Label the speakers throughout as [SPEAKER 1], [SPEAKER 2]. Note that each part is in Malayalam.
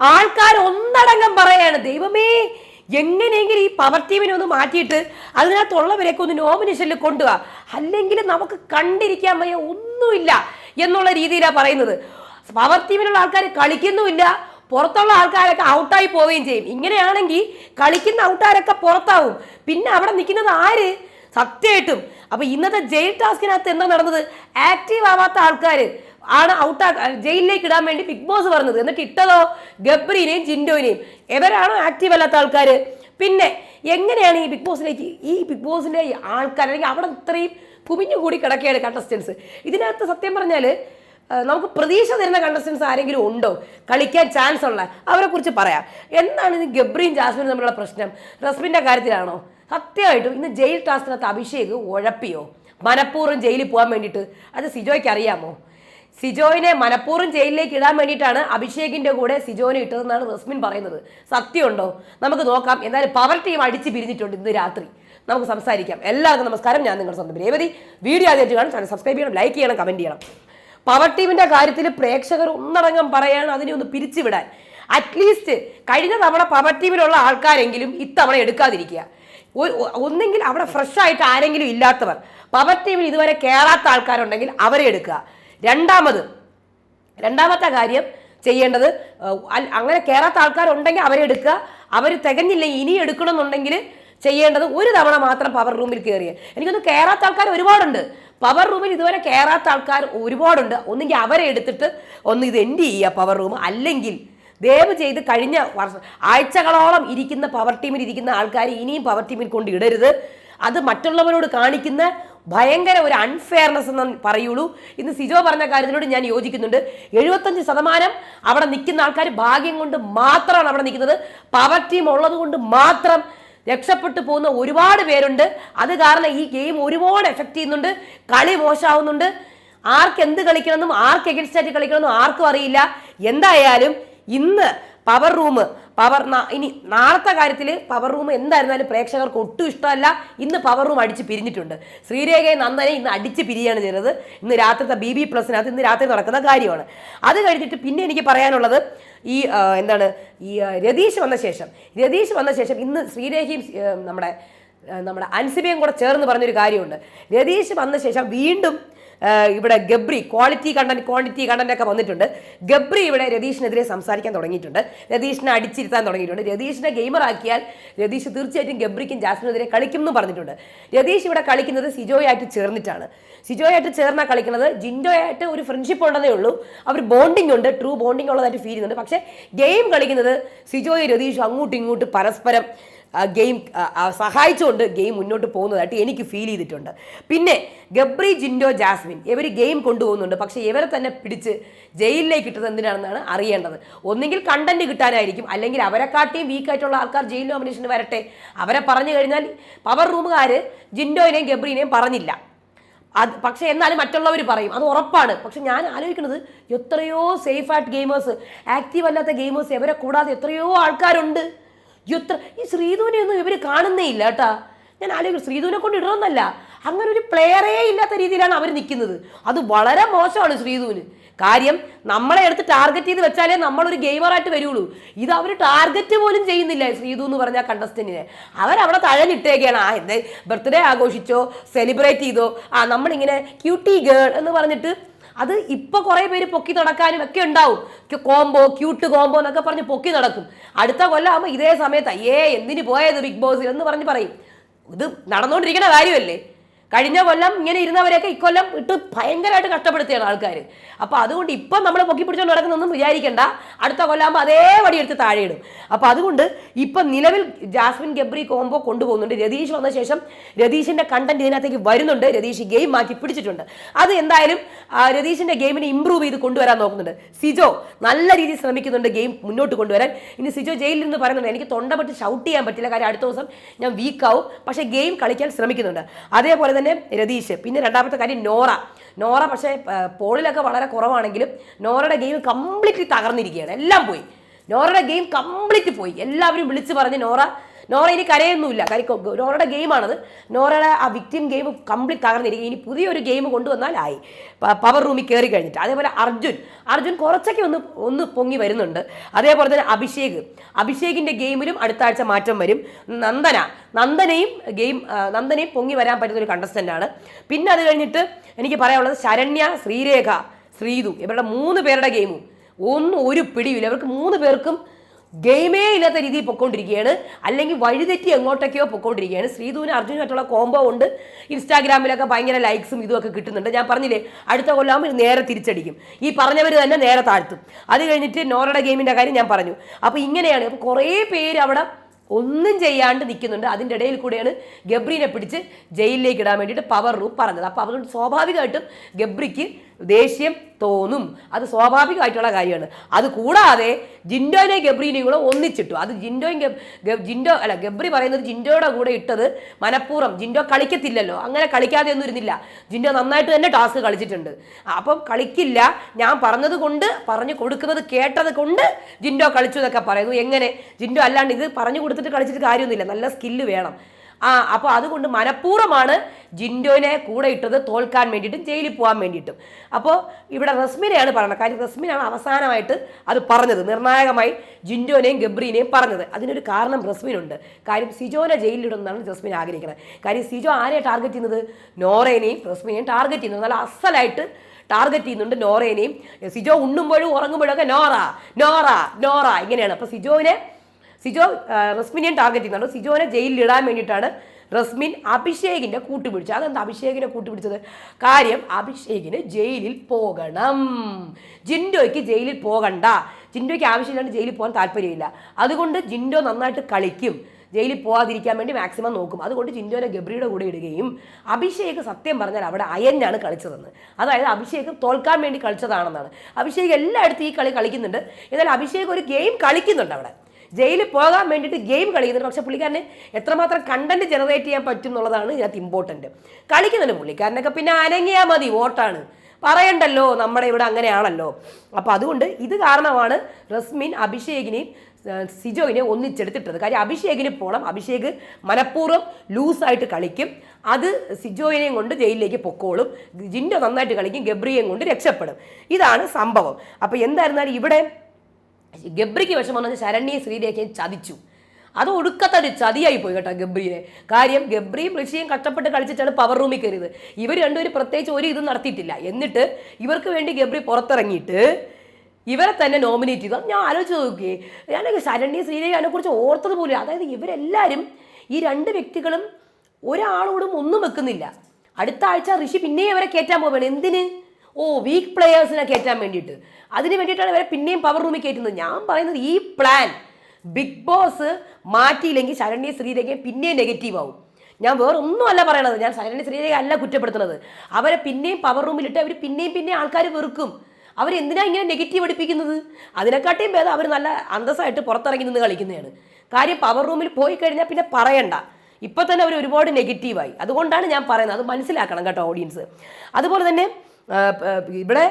[SPEAKER 1] ആൾക്കാർ ഒന്നടങ്കം പറയാണ് ദൈവമേ എങ്ങനെയെങ്കിലും ഈ പവർ ടീമിനെ ഒന്ന് മാറ്റിയിട്ട് അതിനകത്തുള്ളവരെയൊക്കെ ഒന്ന് നോമിനേഷനിൽ കൊണ്ടുപോവാ അല്ലെങ്കിൽ നമുക്ക് കണ്ടിരിക്കാൻ വയ്യ ഒന്നുമില്ല എന്നുള്ള രീതിയിലാണ് പറയുന്നത്. പവർ ടീമിലുള്ള ആൾക്കാർ കളിക്കുന്നുമില്ല. പുറത്തുള്ള ആൾക്കാരൊക്കെ ഔട്ടായി പോവുകയും ചെയ്യും. ഇങ്ങനെയാണെങ്കിൽ കളിക്കുന്ന ഔട്ടാരൊക്കെ പുറത്താവും. പിന്നെ അവിടെ നിൽക്കുന്നത് ആര്? സത്യമായിട്ടും. അപ്പോൾ ഇന്നത്തെ ജയിൽ ടാസ്കിനകത്ത് എന്താ നടന്നത്? ആക്റ്റീവ് ആവാത്ത ആൾക്കാർ ആണ് ഔട്ടാ ജയിലിലേക്ക് ഇടാൻ വേണ്ടി ബിഗ് ബോസ് പറഞ്ഞത്. എന്നിട്ട് ഇട്ടതോ? ഗബ്രീനെയും ജിൻഡോനെയും ഇവരാണോ ആക്റ്റീവ് അല്ലാത്ത ആൾക്കാർ പിന്നെ എങ്ങനെയാണ് ഈ ബിഗ് ബോസിലേക്ക് ഈ ബിഗ് ബോസിന്റെ ആൾക്കാർ അല്ലെങ്കിൽ അവിടെ ഇത്രയും കുമിഞ്ഞു കൂടി കിടക്കുകയാണ് കണ്ടസ്റ്റൻസ് ഇതിനകത്ത് സത്യം പറഞ്ഞാൽ നമുക്ക് പ്രതീക്ഷ തരുന്ന കണ്ടസ്റ്റൻസ് ആരെങ്കിലും ഉണ്ടോ? കളിക്കാൻ ചാൻസ് ഉള്ള അവരെ കുറിച്ച് പറയാം. എന്താണ് ഇത് ഗബ്രിയും ജാസ്മിനും തമ്മിലുള്ള പ്രശ്നം? റസ്മിന്റെ കാര്യത്തിലാണോ? സത്യമായിട്ടും ഇന്ന് ജയിൽ ടാസ്കിനകത്ത് അഭിഷേക് ഉഴപ്പിയോ? മനഃപൂർവം ജയിലിൽ പോകാൻ വേണ്ടിയിട്ട്. അത് സിജോയ്ക്ക് അറിയാമോ? സിജോയിനെ മനഃപൂർവം ജയിലിലേക്ക് ഇടാൻ വേണ്ടിയിട്ടാണ് അഭിഷേകിന്റെ കൂടെ സിജോനെ ഇട്ടതെന്നാണ് റസ്മിൻ പറയുന്നത്. സത്യമുണ്ടോ? നമുക്ക് നോക്കാം. എന്തായാലും പവർ ടീം അടിച്ച് പിരിഞ്ഞിട്ടുണ്ട് ഇന്ന് രാത്രി. നമുക്ക് സംസാരിക്കാം. എല്ലാവർക്കും നമസ്കാരം. ഞാൻ നിങ്ങളുടെ സ്വന്തം രേവതി. വീഡിയോ ആദ്യമായിട്ട് കാണും. ചാനൽ സബ്സ്ക്രൈബ് ചെയ്യണം ലൈക്ക് ചെയ്യണം കമന്റ് ചെയ്യണം. പവർ ടീമിന്റെ കാര്യത്തിൽ പ്രേക്ഷകർ ഒന്നടങ്കം പറയാണ് അതിനെ ഒന്ന് പിരിച്ചുവിടാൻ. അറ്റ്ലീസ്റ്റ് കഴിഞ്ഞ തവണ പവർ ടീമിലുള്ള ആൾക്കാരെങ്കിലും ഇത്തവണ എടുക്കാതിരിക്കുക. ഒന്നെങ്കിൽ അവിടെ ഫ്രഷ് ആയിട്ട് ആരെങ്കിലും ഇല്ലാത്തവർ. പവർ ടീമിൽ ഇതുവരെ കയറാത്ത ആൾക്കാരുണ്ടെങ്കിൽ അവരെ എടുക്കുക. രണ്ടാമത് രണ്ടാമത്തെ കാര്യം ചെയ്യേണ്ടത് അങ്ങനെ കയറാത്ത ആൾക്കാരുണ്ടെങ്കിൽ അവരെ എടുക്കുക. അവർ തികഞ്ഞില്ലെങ്കിൽ ഇനി എടുക്കണമെന്നുണ്ടെങ്കിൽ ചെയ്യേണ്ടത് ഒരു തവണ മാത്രം പവർ റൂമിൽ കയറിയ എനിക്കൊന്ന് കയറാത്ത ആൾക്കാർ ഒരുപാടുണ്ട്. പവർ റൂമിൽ ഇതുവരെ കയറാത്ത ആൾക്കാർ ഒരുപാടുണ്ട്. ഒന്നെങ്കിൽ അവരെ എടുത്തിട്ട് ഒന്ന് ഇത് എൻഡ് ചെയ്യുക പവർ റൂം അല്ലെങ്കിൽ ദയവ് ചെയ്ത് കഴിഞ്ഞ വർഷം ആഴ്ചകളോളം ഇരിക്കുന്ന പവർ ടീമിൽ ഇരിക്കുന്ന ആൾക്കാർ ഇനിയും പവർ ടീമിൽ കൊണ്ട് ഇടരുത്. അത് മറ്റുള്ളവരോട് കാണിക്കുന്ന ഭയങ്കര ഒരു അൺഫെയർനെസ് എന്ന് പറയുള്ളൂ. ഇന്ന് സിജോ പറഞ്ഞ കാര്യത്തിനോട് ഞാൻ യോജിക്കുന്നുണ്ട്. എഴുപത്തഞ്ച് ശതമാനം അവിടെ നിൽക്കുന്ന ആൾക്കാർ ഭാഗ്യം കൊണ്ട് മാത്രമാണ് അവിടെ നിൽക്കുന്നത്. പവർ ടീം ഉള്ളത് കൊണ്ട് മാത്രം രക്ഷപ്പെട്ടു പോകുന്ന ഒരുപാട് പേരുണ്ട്. അത് കാരണം ഈ ഗെയിം ഒരുപാട് എഫക്റ്റ് ചെയ്യുന്നുണ്ട്. കളി മോശമാവുന്നുണ്ട്. ആർക്ക് എന്ത് കളിക്കണമെന്നും ആർക്ക് എഗൻസ്റ്റ് ആയിട്ട് കളിക്കണമെന്നും ആർക്കും അറിയില്ല. എന്തായാലും ഇന്ന് പവർ റൂം പവർ ഇനി നാളത്തെ കാര്യത്തിൽ പവർ റൂം എന്തായിരുന്നാലും പ്രേക്ഷകർക്ക് ഒട്ടും ഇഷ്ടമല്ല. ഇന്ന് പവർ റൂം അടിച്ച് പിരിഞ്ഞിട്ടുണ്ട്. ശ്രീരേഖയെ നന്ദനെ ഇന്ന് അടിച്ച് പിരിയാണ് ചെയ്തത്. ഇന്ന് രാത്രിത്തെ ബി ബി പ്ലസിനകത്ത് ഇന്ന് രാത്രി നടക്കുന്ന കാര്യമാണ്. അത് കഴിഞ്ഞിട്ട് പിന്നെ എനിക്ക് പറയാനുള്ളത് ഈ എന്താണ് ഈ രതീഷ് വന്ന ശേഷം. രതീഷ് വന്ന ശേഷം ഇന്ന് ശ്രീരേഖയും നമ്മുടെ നമ്മുടെ അൻസിബയും കൂടെ ചേർന്ന് പറഞ്ഞൊരു കാര്യമുണ്ട്. രതീഷ് വന്ന ശേഷം വീണ്ടും ഇവിടെ Gabri quality content quantity content ഒക്കെ വന്നിട്ടുണ്ട്. ഗബ്രി ഇവിടെ രതീഷിനെതിരെ സംസാരിക്കാൻ തുടങ്ങിയിട്ടുണ്ട്. രതീഷിനെ അടിച്ചിരുത്താൻ തുടങ്ങിയിട്ടുണ്ട്. രതീഷിനെ ഗെയിമർ ആക്കിയാൽ രതീഷ് തീർച്ചയായിട്ടും ഗബ്രിക്കും ജാസ്മിനെതിരെ കളിക്കും എന്ന് പറഞ്ഞിട്ടുണ്ട്. രതീഷ് ഇവിടെ കളിക്കുന്നത് സിജോയായിട്ട് ചേർന്നിട്ടാണ്. സിജോയായിട്ട് ചേർന്നാ കളിക്കുന്നത് ജിൻഡോയായിട്ട് ഒരു ഫ്രണ്ട്ഷിപ്പ് ഉണ്ടെന്നേ ഉള്ളൂ. അവർ ബോണ്ടിങ് ഉണ്ട്. ട്രൂ ബോണ്ടിങ് ഉള്ളതായിട്ട് ഫീൽ ചെയ്യുന്നുണ്ട്. പക്ഷേ ഗെയിം കളിക്കുന്നത് സിജോയും രതീഷും അങ്ങോട്ടും ഇങ്ങോട്ടും പരസ്പരം ഗെയിം സഹായിച്ചുകൊണ്ട് ഗെയിം മുന്നോട്ട് പോകുന്നതായിട്ട് എനിക്ക് ഫീൽ ചെയ്തിട്ടുണ്ട്. പിന്നെ ഗബ്രി ജിൻഡോ ജാസ്മിൻ ഇവർ ഗെയിം കൊണ്ടുപോകുന്നുണ്ട്. പക്ഷേ ഇവരെ തന്നെ പിടിച്ച് ജയിലിലേക്ക് ഇട്ടത് എന്തിനാണെന്നാണ് അറിയേണ്ടത്. ഒന്നെങ്കിൽ കണ്ടന്റ് കിട്ടാനായിരിക്കും. അല്ലെങ്കിൽ അവരെക്കാട്ടിയും വീക്കായിട്ടുള്ള ആൾക്കാർ ജയിൽ നോമിനേഷന് വരട്ടെ. അവരെ പറഞ്ഞു കഴിഞ്ഞാൽ പവർ റൂമുകാർ ജിൻഡോയിനെയും ഗബ്രീനെയും പറഞ്ഞില്ല. അത് പക്ഷേ എന്നാലും മറ്റുള്ളവർ പറയും. അത് ഉറപ്പാണ്. പക്ഷെ ഞാൻ ആലോചിക്കുന്നത് എത്രയോ സേഫ് ആയിട്ട് ഗെയിമേഴ്സ് ആക്റ്റീവ് അല്ലാത്ത ഗെയിമേഴ്സ് ഇവരെ കൂടാതെ എത്രയോ ആൾക്കാരുണ്ട്. എത്ര? ഈ ശ്രീധുവിനെ ഒന്നും ഇവർ കാണുന്നേ ഇല്ല കേട്ടാ. ഞാൻ ആലോചിക്കും ശ്രീധുവിനെ കൊണ്ട് ഇടണമെന്നല്ല. അങ്ങനെ ഒരു പ്ലെയറേ ഇല്ലാത്ത രീതിയിലാണ് അവർ നിൽക്കുന്നത്. അത് വളരെ മോശമാണ് ശ്രീധുവിന്. കാര്യം നമ്മളെ എടുത്ത് ടാർഗറ്റ് ചെയ്ത് വെച്ചാലേ നമ്മളൊരു ഗെയിമറായിട്ട് വരുള്ളൂ. ഇത് അവർ ടാർഗറ്റ് പോലും ചെയ്യുന്നില്ല ശ്രീധു എന്ന് പറഞ്ഞ കണ്ടസ്റ്റന്റിനെ അവരവിടെ തഴഞ്ഞിട്ടേക്കാണ്. ആ എന്തേ? ബർത്ത്ഡേ ആഘോഷിച്ചോ സെലിബ്രേറ്റ് ചെയ്തോ. ആ നമ്മളിങ്ങനെ ക്യൂട്ടി ഗേൾ എന്ന് പറഞ്ഞിട്ട് അത് ഇപ്പൊ കുറെ പേര് പൊക്കി നടക്കാനും ഒക്കെ ഉണ്ടാവും. കോംബോ ക്യൂട്ട് കോംബോ എന്നൊക്കെ പറഞ്ഞ് പൊക്കി നടക്കും. അടുത്ത കൊല്ലം ആകുമ്പോൾ ഇതേ സമയത്ത്. അയ്യേ എന്തിനു പോയത് ബിഗ് ബോസിൽ എന്ന് പറഞ്ഞ് പറയും. ഇത് നടന്നുകൊണ്ടിരിക്കുന്ന കാര്യമല്ലേ? കഴിഞ്ഞ കൊല്ലം ഇങ്ങനെ ഇരുന്നവരെയൊക്കെ ഇക്കൊല്ലം ഇട്ട് ഭയങ്കരമായിട്ട് കഷ്ടപ്പെടുത്തിയാണ് ആൾക്കാർ അപ്പോൾ അതുകൊണ്ട് ഇപ്പം നമ്മൾ പൊക്കി പിടിച്ചുകൊണ്ട് നടക്കുന്നൊന്നും വിചാരിക്കേണ്ട. അടുത്ത കൊല്ലാകുമ്പോൾ അതേ വടി എടുത്ത് താഴെ ഇടും. അപ്പോൾ അതുകൊണ്ട് ഇപ്പം നിലവിൽ ജാസ്മിൻ ഗബ്രി കോംബോ കൊണ്ടുപോകുന്നുണ്ട്. രതീഷ് വന്ന ശേഷം രതീഷിന്റെ കണ്ടന്റ് ഇതിനകത്തേക്ക് വരുന്നുണ്ട്. രതീഷ് ഗെയിം മാറ്റി പിടിച്ചിട്ടുണ്ട്. അത് എന്തായാലും രതീഷിന്റെ ഗെയിമിനെ ഇമ്പ്രൂവ് ചെയ്ത് കൊണ്ടുവരാൻ നോക്കുന്നുണ്ട്. സിജോ നല്ല രീതിയിൽ ശ്രമിക്കുന്നുണ്ട് ഗെയിം മുന്നോട്ട് കൊണ്ടുവരാൻ. ഇനി സിജോ ജയിലിൽ നിന്ന് പറയുന്നുണ്ട്. എനിക്ക് തൊണ്ടപ്പെട്ട് ഷൗട്ട് ചെയ്യാൻ പറ്റില്ല. കാര്യം അടുത്ത ദിവസം ഞാൻ വീക്കാവും പക്ഷേ ഗെയിം കളിക്കാൻ ശ്രമിക്കുന്നുണ്ട്. അതേപോലെ തന്നെ രതീഷ്. പിന്നെ രണ്ടാമത്തെ കാര്യം നോറ. നോറ പക്ഷേ പോളിലൊക്കെ വളരെ കുറവാണെങ്കിലും നോറയുടെ ഗെയിം കംപ്ലീറ്റ്ലി തകർന്നിരിക്കുകയാണ്. എല്ലാം പോയി. നോറയുടെ ഗെയിം കംപ്ലീറ്റ് പോയി. എല്ലാവരും വിളിച്ച് പറഞ്ഞ് നോറ നോറ ഇനി കരയൊന്നുമില്ല. കാര്യം കൊ- നോറയുടെ ഗെയിമാണത്. നോറയുടെ ആ വിക്ടിം ഗെയിം കംപ്ലീറ്റ് തകർന്നിരിക്കും. ഇനി പുതിയൊരു ഗെയിം കൊണ്ടുവന്നാൽ ആയി. പവർ റൂമിൽ കയറി കഴിഞ്ഞിട്ട്. അതേപോലെ അർജുൻ. അർജുൻ കുറച്ചൊക്കെ ഒന്ന് ഒന്ന് പൊങ്ങി വരുന്നുണ്ട്. അതേപോലെ തന്നെ അഭിഷേക്. അഭിഷേകിന്റെ ഗെയിമിലും അടുത്ത ആഴ്ച മാറ്റം വരും. നന്ദന. നന്ദനയും ഗെയിം നന്ദനയും പൊങ്ങി വരാൻ പറ്റുന്ന ഒരു കണ്ടസ്റ്റന്റാണ് പിന്നെ അത് കഴിഞ്ഞിട്ട് എനിക്ക് പറയാനുള്ളത് ശരണ്യ ശ്രീരേഖ ശ്രീതു. ഇവരുടെ മൂന്ന് പേരുടെ ഗെയിമും ഒന്നും ഒരു പിടിയില്ല അവർക്ക് മൂന്ന് പേർക്കും ഗെയിമേ ഇല്ലാത്ത രീതിയിൽ പൊക്കോണ്ടിരിക്കുകയാണ്. അല്ലെങ്കിൽ വഴിതെറ്റി എങ്ങോട്ടൊക്കെയോ പൊക്കോണ്ടിരിക്കുകയാണ്. ശ്രീധുവിന് അർജുനുമായിട്ടുള്ള കോംബോ ഉണ്ട്. ഇൻസ്റ്റാഗ്രാമിലൊക്കെ ഭയങ്കര ലൈക്സും ഇതുമൊക്കെ കിട്ടുന്നുണ്ട്. ഞാൻ പറഞ്ഞില്ലേ അടുത്ത കൊല്ലാകുമ്പോൾ നേരെ തിരിച്ചടിക്കും. ഈ പറഞ്ഞവർ തന്നെ നേരെ താഴ്ത്തും. അത് കഴിഞ്ഞിട്ട് നോറയുടെ ഗെയിമിന്റെ കാര്യം ഞാൻ പറഞ്ഞു. അപ്പോൾ ഇങ്ങനെയാണ് അപ്പോൾ കുറേ പേര് അവിടെ ഒന്നും ചെയ്യാണ്ട് നിൽക്കുന്നുണ്ട്. അതിന്റെ ഇടയിൽ കൂടെയാണ് ഗബ്രീനെ പിടിച്ച് ജയിലിലേക്ക് ഇടാൻ വേണ്ടിയിട്ട് പവർ റൂം പറഞ്ഞത്. അപ്പോൾ അതുകൊണ്ട് സ്വാഭാവികമായിട്ടും ഗബ്രിക്ക് ദേഷ്യം തോന്നും. അത് സ്വാഭാവികമായിട്ടുള്ള കാര്യമാണ്. അത് കൂടാതെ ജിൻഡോനെയും ഗബ്രീനെയും കൂടെ ഒന്നിച്ചിട്ടു. അത് ജിൻഡോയും ജിൻഡോ അല്ല ഗബ്രി പറയുന്നത് ജിൻഡോയുടെ കൂടെ ഇട്ടത് മനഃപൂർവം. ജിൻഡോ കളിക്കത്തില്ലല്ലോ. അങ്ങനെ കളിക്കാതെ ഒന്നും ഇരുന്നില്ല. ജിൻഡോ നന്നായിട്ട് തന്നെ ടാസ്ക് കളിച്ചിട്ടുണ്ട്. അപ്പം കളിക്കില്ല. ഞാൻ പറഞ്ഞത് കൊണ്ട് പറഞ്ഞു കൊടുക്കുന്നത് കേട്ടത് കൊണ്ട് ജിൻഡോ കളിച്ചു എന്നൊക്കെ പറയുന്നു. എങ്ങനെ? ജിൻഡോ അല്ലാണ്ട് ഇത് പറഞ്ഞു കൊടുത്തിട്ട് കളിച്ചിട്ട് കാര്യമൊന്നുമില്ല. നല്ല സ്കില്ല് വേണം. ആ അപ്പോൾ അതുകൊണ്ട് മനഃപൂർവമാണ് ജിൻഡോനെ കൂടെ ഇട്ടത് തോൽക്കാൻ വേണ്ടിയിട്ടും ജയിലിൽ പോകാൻ വേണ്ടിയിട്ടും. അപ്പോൾ ഇവിടെ റസ്മിനെയാണ് പറയുന്നത് കാര്യം റസ്മിനാണ് അവസാനമായിട്ട് അത് പറഞ്ഞത്. നിർണായകമായി ജിൻഡോനെയും ഗബ്രീനെയും പറഞ്ഞത്. അതിനൊരു കാരണം റസ്മിനുണ്ട്. കാര്യം സിജോനെ ജയിലിലിടുന്നതാണ് റസ്മിൻ ആഗ്രഹിക്കുന്നത്. കാര്യം സിജോ ആരെയാണ് ടാർഗറ്റ് ചെയ്യുന്നത്? നോറേനെയും റസ്മിനെയും ടാർഗറ്റ് ചെയ്യുന്നത്. നല്ല അസലായിട്ട് ടാർഗറ്റ് ചെയ്യുന്നുണ്ട് നോറേനെയും. സിജോ ഉണ്ണുമ്പോഴും ഉറങ്ങുമ്പോഴും ഒക്കെ നോറ നോറ നോറ ഇങ്ങനെയാണ്. അപ്പോൾ സിജോവിനെ സിജോ റസ്മിനെ ടാർഗറ്റ് ചെയ്യുന്നുണ്ട്. സിജോനെ ജയിലിൽ ഇടാൻ വേണ്ടിയിട്ടാണ് റസ്മിൻ അഭിഷേകിന്റെ കൂട്ടുപിടിച്ചത്. അതെന്താ അഭിഷേകിനെ കൂട്ടുപിടിച്ചത്? കാര്യം അഭിഷേകിന് ജയിലിൽ പോകണം. ജിൻഡോയ്ക്ക് ജയിലിൽ പോകണ്ട. ജിൻഡോയ്ക്ക് ആവശ്യമില്ലാണ്ട് ജയിലിൽ പോകാൻ താല്പര്യമില്ല. അതുകൊണ്ട് ജിൻഡോ നന്നായിട്ട് കളിക്കും. ജയിലിൽ പോകാതിരിക്കാൻ വേണ്ടി മാക്സിമം നോക്കും. അതുകൊണ്ട് ജിൻഡോനെ ഗബ്രിയുടെ കൂടെ ഇടുകയും അഭിഷേക് സത്യം പറഞ്ഞാൽ അവിടെ അയഞ്ഞാണ് കളിച്ചതെന്ന്. അതായത് അഭിഷേക് തോൽക്കാൻ വേണ്ടി കളിച്ചതാണെന്നാണ്. അഭിഷേക് എല്ലായിടത്തും ഈ കളി കളിക്കുന്നുണ്ട്. എന്നാൽ അഭിഷേക് ഒരു ഗെയിം കളിക്കുന്നുണ്ട് അവിടെ. ജയിലിൽ പോകാൻ വേണ്ടിയിട്ട് ഗെയിം കളിക്കുന്നുണ്ട്. പക്ഷെ പുള്ളിക്കാരന് എത്രമാത്രം കണ്ടന്റ് ജനറേറ്റ് ചെയ്യാൻ പറ്റും എന്നുള്ളതാണ് ഇതിനകത്ത് ഇമ്പോർട്ടന്റ് കളിക്കുന്നുണ്ട് പുള്ളിക്കാരനൊക്കെ പിന്നെ അനങ്ങിയാൽ മതി വോട്ടാണ്. പറയണ്ടല്ലോ നമ്മുടെ ഇവിടെ അങ്ങനെയാണല്ലോ. അപ്പോൾ അതുകൊണ്ട് ഇത് കാരണമാണ് റസ്മിൻ അഭിഷേകിനെയും സിജോയിനെ ഒന്നിച്ചെടുത്തിട്ടത്. കാര്യം അഭിഷേകിന് പോകണം അഭിഷേക് മനഃപൂർവം ലൂസായിട്ട് കളിക്കും. അത് സിജോയിനെയും കൊണ്ട് ജയിലിലേക്ക് പൊക്കോളും. ജിൻഡോ നന്നായിട്ട് കളിക്കും. ഗബ്രിയെയും കൊണ്ട് രക്ഷപ്പെടും. ഇതാണ് സംഭവം. അപ്പോൾ എന്തായിരുന്നാലും ഇവിടെ ഗബ്രിക്ക് വിഷമം എന്ന് വെച്ചാൽ ശരണ്യെ ശ്രീരേഖയും ചതിച്ചു. അത് ഒടുക്കത്തെ ഒരു ചതിയായി പോയി കേട്ടോ ഗബ്രീനെ കാര്യം ഗബ്രിയും ഋഷിയും കഷ്ടപ്പെട്ട് കളിച്ചിട്ടാണ് പവർ റൂമിൽ കയറിയത്. ഇവർ രണ്ടുപേരും പ്രത്യേകിച്ച് ഒരു ഇതും നടത്തിയിട്ടില്ല. എന്നിട്ട് ഇവർക്ക് വേണ്ടി ഗബ്രി പുറത്തിറങ്ങിയിട്ട് ഇവരെ തന്നെ നോമിനേറ്റ് ചെയ്തു. ഞാൻ ആലോചിച്ച് നോക്കിയേ ഞാൻ ശരണ്യ ശ്രീരേഖ അതിനെക്കുറിച്ച് ഓർത്തത് പോലും അതായത് ഇവരെല്ലാവരും ഈ രണ്ട് വ്യക്തികളും ഒരാളോടും ഒന്നും വെക്കുന്നില്ല. അടുത്ത ആഴ്ച ഋഷി പിന്നെയും അവരെ കയറ്റാൻ പോവുകയാണ്. എന്തിന്? ഓ വീക്ക് പ്ലെയേഴ്സിനെ കയറ്റാൻ വേണ്ടിയിട്ട്. അതിന് വേണ്ടിയിട്ടാണ് ഇവരെ പിന്നെയും പവർ റൂമിൽ കയറ്റുന്നത് ഞാൻ പറയുന്നത് ഈ പ്ലാൻ ബിഗ് ബോസ് മാറ്റിയില്ലെങ്കിൽ ശരണ്യ ശ്രീരേഖയെ പിന്നെയും നെഗറ്റീവ് ആവും. ഞാൻ വേറെ ഒന്നുമല്ല പറയണത്. ഞാൻ ശരണ്യ ശ്രീരേഖ അല്ല കുറ്റപ്പെടുത്തുന്നത്. അവരെ പിന്നെയും പവർ റൂമിലിട്ട് അവർ പിന്നെയും പിന്നെയും ആൾക്കാർ വെറുക്കും. അവരെന്തിനാണ് ഇങ്ങനെ നെഗറ്റീവ് അടിപ്പിക്കുന്നത് അതിനെക്കാട്ടിയും ഭേദം അവർ നല്ല അന്തസ്സായിട്ട് പുറത്തിറങ്ങി നിന്ന് കളിക്കുന്നതാണ്. കാര്യം പവർ റൂമിൽ പോയി കഴിഞ്ഞാൽ പിന്നെ പറയണ്ട. ഇപ്പം തന്നെ അവർ ഒരുപാട് നെഗറ്റീവായി അതുകൊണ്ടാണ് ഞാൻ പറയുന്നത്. അത് മനസ്സിലാക്കണം കേട്ടോ ഓഡിയൻസ് അതുപോലെ തന്നെ ഇവിടെ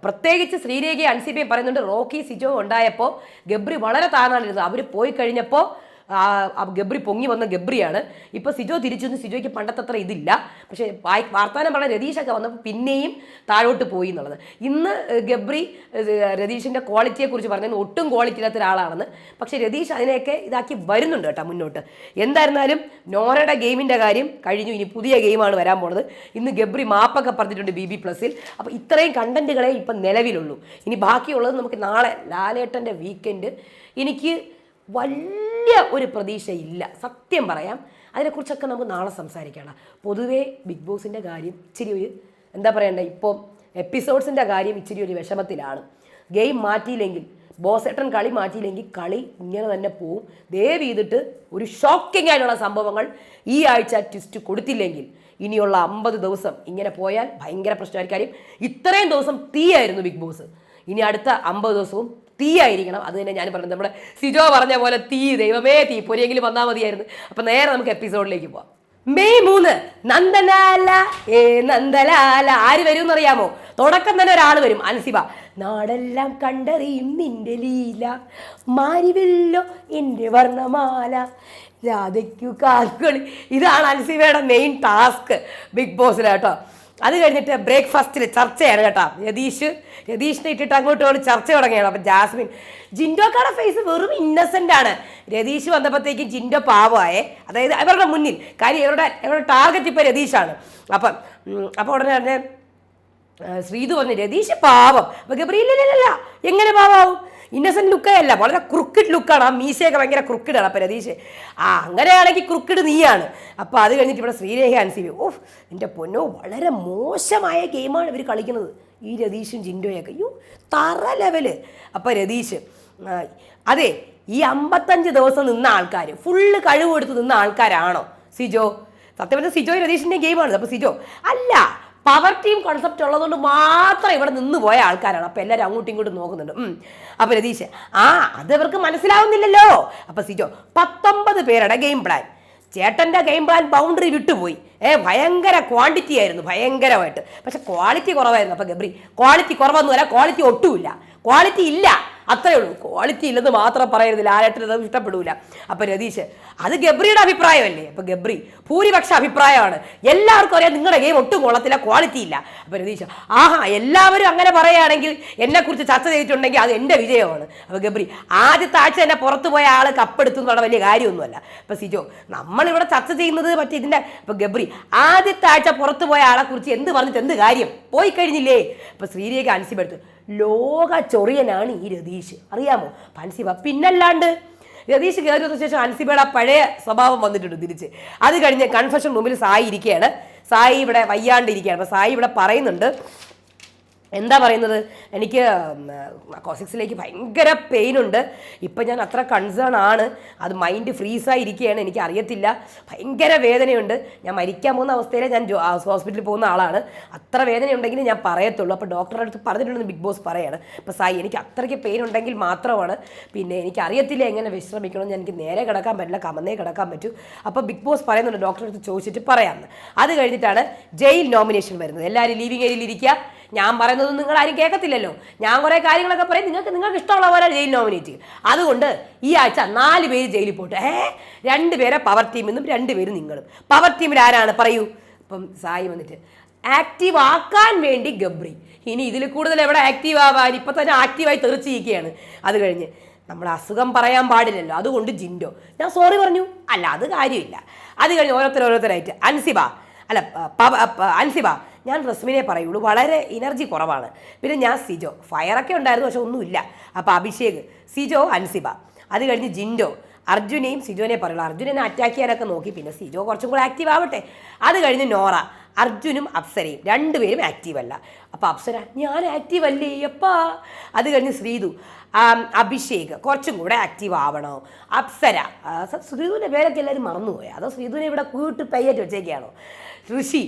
[SPEAKER 1] പ്രത്യേകിച്ച് ശ്രീരേഖയും അൻസിബയും പറയുന്നുണ്ട് റോക്കി സിജോ ഉണ്ടായപ്പോൾ ഗബ്രി വളരെ താഴ്ന്നാണിരുന്നത് അവർ പോയി കഴിഞ്ഞപ്പോൾ ഗബ്രി പൊങ്ങി വന്ന ഗബ്രിയാണ്. ഇപ്പോൾ സിജോ തിരിച്ചു വന്ന് സിജോയ്ക്ക് പണ്ടത്തെ അത്ര ഇതില്ല. പക്ഷേ വാർത്താനം പറഞ്ഞ രതീഷൊക്കെ വന്നപ്പോൾ പിന്നെയും താഴോട്ട് പോയി എന്നുള്ളത്. ഇന്ന് ഗബ്രി രതീഷിന്റെ ക്വാളിറ്റിയെക്കുറിച്ച് പറഞ്ഞത് ഒട്ടും ക്വാളിറ്റി ഇല്ലാത്ത ഒരാളാണെന്ന്. പക്ഷേ രതീഷ് അതിനെയൊക്കെ ഇതാക്കി വരുന്നുണ്ട് കേട്ടോ മുന്നോട്ട്. എന്തായിരുന്നാലും നോറയുടെ ഗെയിമിന്റെ കാര്യം കഴിഞ്ഞു. ഇനി പുതിയ ഗെയിമാണ് വരാൻ പോണത്. ഇന്ന് ഗബ്രി മാപ്പൊക്കെ പറഞ്ഞിട്ടുണ്ട് ബി ബി പ്ലസിൽ. അപ്പോൾ ഇത്രയും കണ്ടന്റുകളെ ഇപ്പം നിലവിലുള്ളൂ. ഇനി ബാക്കിയുള്ളത് നമുക്ക് നാളെ ലാലേട്ടന്റെ വീക്കെൻഡ് എനിക്ക് വലിയ ഒരു പ്രതീക്ഷയില്ല. സത്യം പറയാം. അതിനെക്കുറിച്ചൊക്കെ നമുക്ക് നാളെ സംസാരിക്കണം. പൊതുവേ ബിഗ് ബോസിന്റെ കാര്യം ഇച്ചിരി ഒരു എന്താ പറയണ്ടേ ഇപ്പോൾ എപ്പിസോഡ്സിന്റെ കാര്യം ഇച്ചിരി ഒരു വിഷമത്തിലാണ്. ഗെയിം മാറ്റിയില്ലെങ്കിൽ ബോസേട്ടൻ കളി മാറ്റിയില്ലെങ്കിൽ കളി ഇങ്ങനെ തന്നെ പോവും. ദയവ് ചെയ്തിട്ട് ഒരു ഷോക്കിംഗ് ആയിട്ടുള്ള സംഭവങ്ങൾ ഈ ആഴ്ച ട്വിസ്റ്റ് കൊടുത്തില്ലെങ്കിൽ ഇനിയുള്ള അമ്പത് ദിവസം ഇങ്ങനെ പോയാൽ ഭയങ്കര പ്രശ്നമായിരിക്കും. ഇത്രയും ദിവസം തീയായിരുന്നു ബിഗ് ബോസ്. ഇനി അടുത്ത അമ്പത് ദിവസവും തീയായിരിക്കണം. അത് തന്നെ ഞാൻ പറഞ്ഞത്. നമ്മുടെ സിജോ പറഞ്ഞ പോലെ തീ ദൈവമേ തീ പൊരിയെങ്കിലും വന്നാൽ മതിയായിരുന്നു. അപ്പം നേരെ നമുക്ക് എപ്പിസോഡിലേക്ക് പോവാം. മെയ് മൂന്ന് നന്ദലാല ഏ നന്ദലാല. ആര് വരും എന്നറിയാമോ തുടക്കം തന്നെ ഒരാൾ വരും. അൻസിബ നാടെല്ലാം കണ്ടറിയും നിന്റെ ലീല. മാരിവില്ലോ എന്റെ വർണമാല. രാധയ്ക്കു കാൽക്കളി. ഇതാണ് അൻസിബയുടെ മെയിൻ ടാസ്ക് ബിഗ് ബോസിൽ കേട്ടോ. അത് കഴിഞ്ഞിട്ട് ബ്രേക്ക്ഫാസ്റ്റിൽ ചർച്ചയാണ് കേട്ടോ. യതീഷ് യതീഷിനെ ഇട്ടിട്ട് അങ്ങോട്ടും പോലും ചർച്ച തുടങ്ങിയാണ് അപ്പം ജാസ്മിൻ ജിൻഡോക്കാരുടെ ഫേസ് വെറും ഇന്നസെന്റ് ആണ്. രതീഷ് വന്നപ്പോഴത്തേക്കും ജിൻഡോ പാവമായേ. അതായത് അവരുടെ മുന്നിൽ കാര്യം ഇവരുടെ ഇവരുടെ ടാർഗറ്റ് ഇപ്പോൾ രതീഷാണ്. അപ്പം അപ്പോൾ ഉടനെ തന്നെ ശ്രീതു പറഞ്ഞു രതീഷ് പാവം. അപ്പം ഗബ്രി ഇല്ല ഇല്ല, ഇല്ല എങ്ങനെ പാവാവും ഇന്നസെന്റ് ലുക്കേ അല്ല വളരെ ക്രുക്കിഡ് ലുക്കാണ് ആ മീശയൊക്കെ ഭയങ്കര ക്രുക്കിഡാണ് അപ്പം രതീഷ്. ആ അങ്ങനെയാണെങ്കിൽ ക്രുക്കിഡ് നീയാണ്. അപ്പോൾ അത് കഴിഞ്ഞിട്ട് ഇവിടെ ശ്രീരേഖ അനുസരിച്ച് ഓഹ് എന്റെ പൊന്നോ വളരെ മോശമായ ഗെയിമാണ് ഇവർ കളിക്കുന്നത്. ഈ രതീഷും ജിൻഡോയൊക്കെ. അയ്യോ തറ ലെവൽ അപ്പോൾ രതീഷ് അതെ ഈ അമ്പത്തഞ്ച് ദിവസം നിന്ന ആൾക്കാർ ഫുള്ള് കഴിവ് എടുത്ത് നിന്ന ആൾക്കാരാണോ? സിജോ. സത്യം പറഞ്ഞാൽ സിജോ രതീഷിന്റെ ഗെയിമാണ് അപ്പോൾ സിജോ അല്ല പവർ ടീം കോൺസെപ്റ്റ് ഉള്ളതുകൊണ്ട് മാത്രം ഇവിടെ നിന്ന് പോയ ആൾക്കാരാണ്. അപ്പൊ എല്ലാവരും അങ്ങോട്ടും ഇങ്ങോട്ടും നോക്കുന്നുണ്ട്. അപ്പോൾ അപ്പൊ രതീഷ് ആ അത് അവർക്ക് മനസ്സിലാവുന്നില്ലല്ലോ. അപ്പൊ സിജോ പത്തൊമ്പത് പേരുടെ ഗെയിം പ്ലാൻ ചേട്ടന്റെ ഗെയിം പ്ലാൻ ബൗണ്ടറി വിട്ടുപോയി. ഏ ഭയങ്കര ക്വാണ്ടിറ്റി ആയിരുന്നു ഭയങ്കരമായിട്ട്. പക്ഷെ ക്വാളിറ്റി കുറവായിരുന്നു. അപ്പൊ ഗബ്രി ക്വാളിറ്റി കുറവൊന്നുമല്ല ക്വാളിറ്റി ഒട്ടുമില്ല. ക്വാളിറ്റി ഇല്ല. അത്രേ ഉള്ളൂ. ക്വാളിറ്റി ഇല്ലെന്ന് മാത്രം പറയരുത്. ലാലേട്ടൻ അത് ഇഷ്ടപ്പെടൂല. അപ്പൊ രതീഷ് അത് ഗബ്രിയുടെ അഭിപ്രായമല്ലേ? അപ്പൊ ഗബ്രി ഭൂരിപക്ഷ അഭിപ്രായമാണ്. എല്ലാവർക്കും അറിയാം നിങ്ങളുടെ ഗെയിം ഒട്ടും കൊള്ളത്തില്ല ക്വാളിറ്റി ഇല്ല. അപ്പൊ രതീഷ് ആഹാ എല്ലാവരും അങ്ങനെ പറയുകയാണെങ്കിൽ എന്നെ കുറിച്ച് ചർച്ച ചെയ്തിട്ടുണ്ടെങ്കിൽ അത് എന്റെ വിജയമാണ്. അപ്പൊ ഗബ്രി ആദ്യത്തെ ആഴ്ച തന്നെ പുറത്തു പോയ ആൾ കപ്പെടുത്തു എന്നുള്ള വലിയ കാര്യമൊന്നുമല്ല. അപ്പൊ സിജോ നമ്മളിവിടെ ചർച്ച ചെയ്യുന്നത് മറ്റേ ഇതിന്റെ അപ്പൊ ഗബ്രി ആദ്യത്തെ ആഴ്ച പുറത്തു പോയ ആളെ കുറിച്ച് എന്ത് പറഞ്ഞിട്ട് എന്ത് കാര്യം? പോയി കഴിഞ്ഞില്ലേ? അപ്പൊ ശ്രീരേഖ അൻസിബെടുത്ത്. ലോക ചൊറിയനാണ് ഈ രതീഷ്. അറിയാമോ? അൻസിബ പിന്നല്ലാണ്ട്. രതീഷ് കയറി വന്ന ശേഷം അൻസിബയുടെ പഴയ സ്വഭാവം വന്നിട്ടുണ്ട് തിരിച്ച്. അത് കഴിഞ്ഞ് കൺഫെഷൻ റൂമിൽ സായി ഇരിക്കുകയാണ്. സായി ഇവിടെ വയ്യാണ്ടിരിക്കുകയാണ്. അപ്പോൾ സായി ഇവിടെ പറയുന്നുണ്ട് എന്താ പറയുന്നത്? എനിക്ക് കോസിക്സിലേക്ക് ഭയങ്കര പെയിൻ ഉണ്ട്. ഇപ്പം ഞാൻ അത്ര കൺസേൺ ആണ്. അത് മൈൻഡ് ഫ്രീസായി ഇരിക്കുകയാണ് എനിക്ക് അറിയത്തില്ല. ഭയങ്കര വേദനയുണ്ട്. ഞാൻ മരിക്കാൻ പോകുന്ന അവസ്ഥയിൽ ഞാൻ ഹോസ്പിറ്റലിൽ പോകുന്ന ആളാണ്. അത്ര വേദനയുണ്ടെങ്കിൽ ഞാൻ പറയത്തുള്ളൂ. അപ്പോൾ ഡോക്ടറുടെ അടുത്ത് പറഞ്ഞിട്ടുണ്ടെന്ന് ബിഗ് ബോസ് പറയാണ്. അപ്പോൾ സായി എനിക്ക് അത്രയ്ക്ക് പെയിൻ ഉണ്ടെങ്കിൽ മാത്രമാണ്. പിന്നെ എനിക്ക് അറിയത്തില്ല എങ്ങനെ വിശ്രമിക്കണം എനിക്ക് നേരെ കിടക്കാൻ പറ്റില്ല. കമന്നേ കിടക്കാൻ പറ്റൂ. അപ്പോൾ ബിഗ് ബോസ് പറയുന്നുണ്ട് ഡോക്ടറെ അടുത്ത് ചോദിച്ചിട്ട് പറയാമെന്ന്. അത് കഴിഞ്ഞിട്ടാണ് ജയിൽ നോമിനേഷൻ വരുന്നത്. എല്ലാവരും ലീവിംഗ് ഏരിയയിൽ ഇരിക്കുക. ഞാൻ പറയുന്നത് നിങ്ങൾ ആരും കേൾക്കത്തില്ലല്ലോ. ഞാൻ കുറേ കാര്യങ്ങളൊക്കെ പറയും. നിങ്ങൾക്ക് നിങ്ങൾക്ക് ഇഷ്ടമുള്ള പോലെ ജയിൽ നോമിനേറ്റ് അതുകൊണ്ട് ഈ ആഴ്ച നാല് പേര് ജയിലിൽ പോട്ടെ. ഏ? രണ്ട് പേരെ പവർ ടീമിൽ നിന്നും രണ്ട് പേര് നിങ്ങളും. പവർ ടീമിൽ ആരാണ്? പറയൂ. ഇപ്പം സായി വന്നിട്ട്. ആക്റ്റീവ് ആക്കാൻ വേണ്ടി ഗബ്രി. ഇനി ഇതിൽ കൂടുതൽ എവിടെ ആക്റ്റീവ് ആവാൻ? ഇപ്പം തന്നെ ആക്റ്റീവായി തെറിച്ചിരിക്കുകയാണ്. അത് കഴിഞ്ഞ് നമ്മൾ അസുഖം പറയാൻ പാടില്ലല്ലോ. അതുകൊണ്ട് ജിൻഡോ. ഞാൻ സോറി പറഞ്ഞു. അല്ല അത് കാര്യമില്ല. അത് കഴിഞ്ഞ് ഓരോരുത്തർ ഓരോരുത്തരായിട്ട്. അൻസിബ. അല്ല അൻസിബ. ഞാൻ റസ്മിനെ പറയുള്ളൂ വളരെ എനർജി കുറവാണ്. പിന്നെ ഞാൻ സിജോ ഫയറൊക്കെ ഉണ്ടായിരുന്നു പക്ഷെ ഒന്നുമില്ല. അപ്പോൾ അഭിഷേക് സിജോ അൻസിബ. അത് കഴിഞ്ഞ് ജിൻഡോ അർജുനെയും സിജോനെ പറയുള്ളൂ. അർജുനെ അറ്റാക്ക് ചെയ്യാനൊക്കെ നോക്കി പിന്നെ സിജോ കുറച്ചും കൂടെ ആക്റ്റീവ് ആവട്ടെ. അത് കഴിഞ്ഞ് നോറ അർജുനും അപ്സരയും രണ്ടുപേരും ആക്റ്റീവ് അല്ല. അപ്പോൾ അപ്സര ഞാൻ ആക്റ്റീവ് അല്ലേ? അപ്പാ അത് കഴിഞ്ഞ് ശ്രീതു അഭിഷേക് കുറച്ചും കൂടെ ആക്റ്റീവ് ആവണോ? അപ്സര ശ്രീതുവിന്റെ പേരൊക്കെ എല്ലാവരും മറന്നുപോയി. അതോ ശ്രീതുവിനെ ഇവിടെ കൂട്ട് പയ്യറ്റ് വെച്ചേക്കാണോ? ഋഷി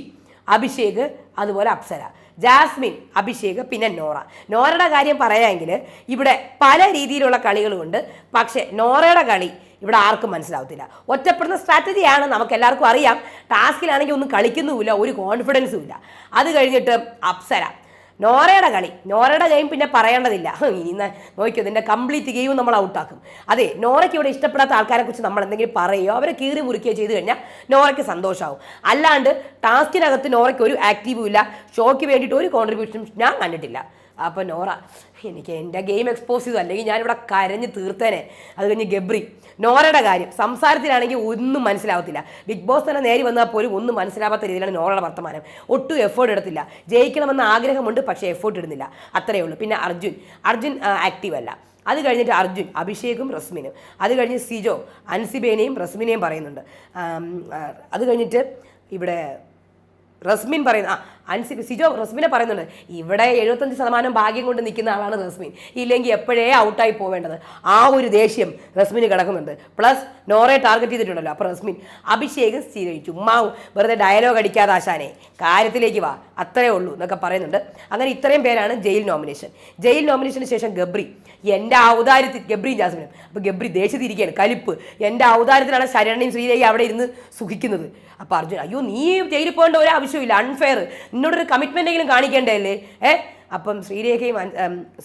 [SPEAKER 1] അഭിഷേക് അതുപോലെ അപ്സര. ജാസ്മിൻ അഭിഷേക് പിന്നെ നോറ. നോറയുടെ കാര്യം പറയാമെങ്കിൽ ഇവിടെ പല രീതിയിലുള്ള കളികളുമുണ്ട് പക്ഷേ നോറയുടെ കളി ഇവിടെ ആർക്കും മനസ്സിലാവത്തില്ല. ഒറ്റപ്പെടുന്ന സ്ട്രാറ്റജിയാണ് നമുക്ക് എല്ലാവർക്കും അറിയാം. ടാസ്കിലാണെങ്കിൽ ഒന്നും കളിക്കുന്നുമില്ല ഒരു കോൺഫിഡൻസും ഇല്ല. അത് കഴിഞ്ഞിട്ട് അപ്സര. നോറയുടെ കളി. നോറയുടെ ഗെയിം പിന്നെ പറയേണ്ടതില്ല. ഇനി നോക്കിയോ ഇതിന്റെ കംപ്ലീറ്റ് ഗെയിം നമ്മൾ ഔട്ടാക്കും അതെ നോറയ്ക്ക് ഇവിടെ ഇഷ്ടപ്പെടാത്ത ആൾക്കാരെ കുറിച്ച് നമ്മൾ എന്തെങ്കിലും പറയുകയോ അവരെ കീറി മുറിക്കുകയോ ചെയ്തു കഴിഞ്ഞാൽ നോറയ്ക്ക് സന്തോഷമാവും അല്ലാണ്ട് ടാസ്കിനകത്ത് നോറയ്ക്ക് ഒരു ആക്റ്റീവും ഇല്ല. ഷോയ്ക്ക് വേണ്ടിയിട്ട് ഒരു കോൺട്രിബ്യൂഷനും ഞാൻ കണ്ടിട്ടില്ല. അപ്പോൾ നോറ എനിക്ക് എന്റെ ഗെയിം എക്സ്പോസ് ചെയ്തു. അല്ലെങ്കിൽ ഞാനിവിടെ കരഞ്ഞ് തീർത്തേനെ. അത് കഴിഞ്ഞ് ഗബ്രി നോറയുടെ കാര്യം. സംസാരത്തിലാണെങ്കിൽ ഒന്നും മനസ്സിലാവത്തില്ല. ബിഗ് ബോസ് തന്നെ നേരി വന്നാൽ പോലും ഒന്നും മനസ്സിലാവാത്ത രീതിയിലാണ് നോറയുടെ വർത്തമാനം. ഒട്ടും എഫേർട്ട് എടുത്തില്ല. ജയിക്കണമെന്ന ആഗ്രഹമുണ്ട് പക്ഷേ എഫേർട്ട് ഇടുന്നില്ല. അത്രയേ ഉള്ളൂ. പിന്നെ അർജുൻ. അർജുൻ ആക്റ്റീവ് അല്ല. അത് കഴിഞ്ഞിട്ട് അർജുൻ അഭിഷേകും റസ്മിനും. അത് കഴിഞ്ഞ് സിജോ അൻസിബേനെയും റസ്മിനെയും പറയുന്നുണ്ട്. അത് കഴിഞ്ഞിട്ട് ഇവിടെ റസ്മിൻ പറയുന്ന ആ അൻസി സിജോ റസ്മിനെ പറയുന്നുണ്ട് ഇവിടെ എഴുപത്തഞ്ച് ശതമാനം ഭാഗ്യം കൊണ്ട് നിൽക്കുന്ന ആളാണ് റസ്മിൻ. ഇല്ലെങ്കിൽ എപ്പോഴേ ഔട്ടായി പോവേണ്ടത്? ആ ഒരു ദേഷ്യം റസ്മിന് കിടക്കുന്നുണ്ട്. പ്ലസ് നോറെ ടാർഗറ്റ് ചെയ്തിട്ടുണ്ടല്ലോ അപ്പോൾ റസ്മിൻ അഭിഷേകം സ്ഥിരം ചുമ്മാ വെറുതെ ഡയലോഗ് അടിക്കാതെ ആശാനെ കാര്യത്തിലേക്ക് വാ അത്രേ ഉള്ളൂ എന്നൊക്കെ പറയുന്നുണ്ട്. അങ്ങനെ ഇത്രയും പേരാണ് ജയിൽ നോമിനേഷൻ. ജയിൽ നോമിനേഷന് ശേഷം ഗബ്രി എന്റെ ഔദാര്യത്തിൽ ഗബ്രി ജാസ്മിനും അപ്പോൾ ഗബ്രി ദേഷ്യത്തിരിക്കുകയാണ് കലിപ്പ് എന്റെ ഔദാര്യത്തിലാണ് ശരണ്യം ശ്രീദേവി അവിടെ ഇരുന്ന് സുഖിക്കുന്നത്. അപ്പോൾ അർജുൻ അയ്യോ നീ ജയിലിൽ പോകേണ്ട ഒരു ആവശ്യമില്ല അൺഫെയർ നിന്നോടൊരു കമ്മിറ്റ്മെന്റ് എങ്കിലും കാണിക്കേണ്ടതല്ലേ? ഏ? അപ്പം ശ്രീരേഖയും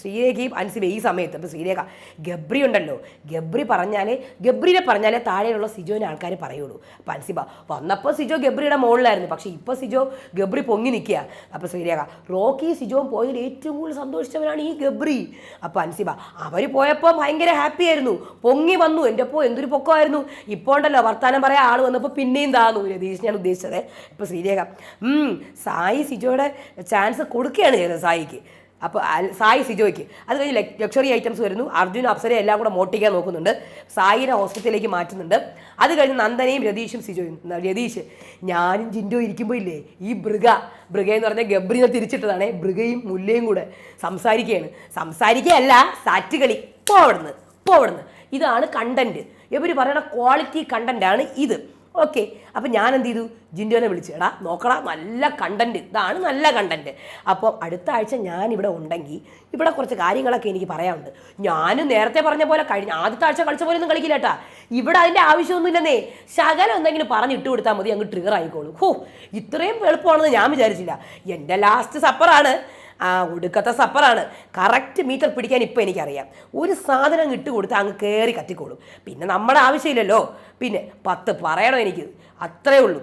[SPEAKER 1] ശ്രീരേഖയും അൻസിബ ഈ സമയത്ത് അപ്പം ശ്രീരേഖ ഗബ്രി ഉണ്ടല്ലോ. ഗബ്രി പറഞ്ഞാലേ ഗബ്രിനെ പറഞ്ഞാലേ താഴെയുള്ള സിജോനെ ആൾക്കാർ പറയുള്ളൂ. അപ്പം അൻസിബ വന്നപ്പോൾ സിജോ ഗബ്രിയുടെ മുകളിലായിരുന്നു പക്ഷേ ഇപ്പോൾ സിജോ ഗബ്രി പൊങ്ങി നിൽക്കുക അപ്പം ശ്രീരേഖ റോക്കി സിജോവും പോയതിൽ ഏറ്റവും കൂടുതൽ സന്തോഷിച്ചവനാണ് ഈ ഗബ്രി. അപ്പം അൻസിബ അവർ പോയപ്പോൾ ഭയങ്കര ഹാപ്പി ആയിരുന്നു. പൊങ്ങി വന്നു. എന്റെ അപ്പോൾ എന്തൊരു പൊക്കമായിരുന്നു. ഇപ്പോൾ ഉണ്ടല്ലോ വർത്താനം പറയാൻ ആൾ വന്നപ്പോൾ പിന്നെയും താന്നു രതീഷ് ഞാൻ ഉദ്ദേശിച്ചത്. ഇപ്പം ശ്രീരേഖ സായി സിജോയുടെ ചാൻസ് കൊടുക്കുകയാണ് ചെയ്തത് സായിക്ക്. അപ്പോൾ സായി സിജോയ്ക്ക്. അത് കഴിഞ്ഞ് ലക്ഷറി ഐറ്റംസ് വരുന്നു. അർജുൻ അപ്സരെ എല്ലാം കൂടെ മോട്ടിക്കാൻ നോക്കുന്നുണ്ട്. സായിനെ ഹോസ്പിറ്റലിലേക്ക് മാറ്റുന്നുണ്ട്. അത് കഴിഞ്ഞ് നന്ദനയും രതീഷും സിജോയും രതീഷ് ഞാനും ജിൻഡോ ഇരിക്കുമ്പോൾ ഇല്ലേ? ഈ ബൃഗ ബൃഗ എന്ന് പറഞ്ഞാൽ ഗബ്രിനെ തിരിച്ചിട്ടതാണേ. ബൃഗയും മുല്ലയും കൂടെ സംസാരിക്കുകയാണ്. സംസാരിക്കുകയല്ല സാറ്റ് കളി. പോ അവിടുന്ന് ഇപ്പോൾ അവിടുന്ന്. ഇതാണ് കണ്ടന്റ് ഇവർ പറയുന്ന ക്വാളിറ്റി കണ്ടന്റാണ് ഇത്. ഓക്കെ. അപ്പം ഞാൻ എന്ത് ചെയ്തു? ജിൻഡോനെ വിളിച്ചു. എടാ നോക്കടാ നല്ല കണ്ടന്റ് ഇതാണ് നല്ല കണ്ടന്റ് അപ്പോൾ അടുത്ത ആഴ്ച ഞാൻ ഇവിടെ ഉണ്ടെങ്കിൽ ഇവിടെ കുറച്ച് കാര്യങ്ങളൊക്കെ എനിക്ക് പറയാനുണ്ട്. ഞാനും നേരത്തെ പറഞ്ഞ പോലെ കഴിഞ്ഞ ആദ്യത്തെ ആഴ്ച കളിച്ച പോലെ ഒന്നും കളിക്കില്ല കേട്ടാ ഇവിടെ അതിന്റെ ആവശ്യമൊന്നുമില്ലെന്നേ. ശകലം എന്തെങ്കിലും പറഞ്ഞ് ഇട്ട് കൊടുത്താൽ മതി അങ്ങ് ട്രിഗർ ആയിക്കോളൂ. ഹോ ഇത്രയും എളുപ്പമാണെന്ന് ഞാൻ വിചാരിച്ചില്ല. എന്റെ ലാസ്റ്റ് സപ്പറാണ് ആ ഒടുക്കത്തെ സപ്പറാണ്. കറക്റ്റ് മീറ്റർ പിടിക്കാൻ ഇപ്പം എനിക്കറിയാം. ഒരു സാധനം ഇട്ട് കൊടുത്താൽ അങ്ങ് കയറി കത്തിക്കോളും. പിന്നെ നമ്മുടെ ആവശ്യമില്ലല്ലോ. പിന്നെ പത്ത് പറയണം എനിക്ക്. അത്രേ ഉള്ളൂ.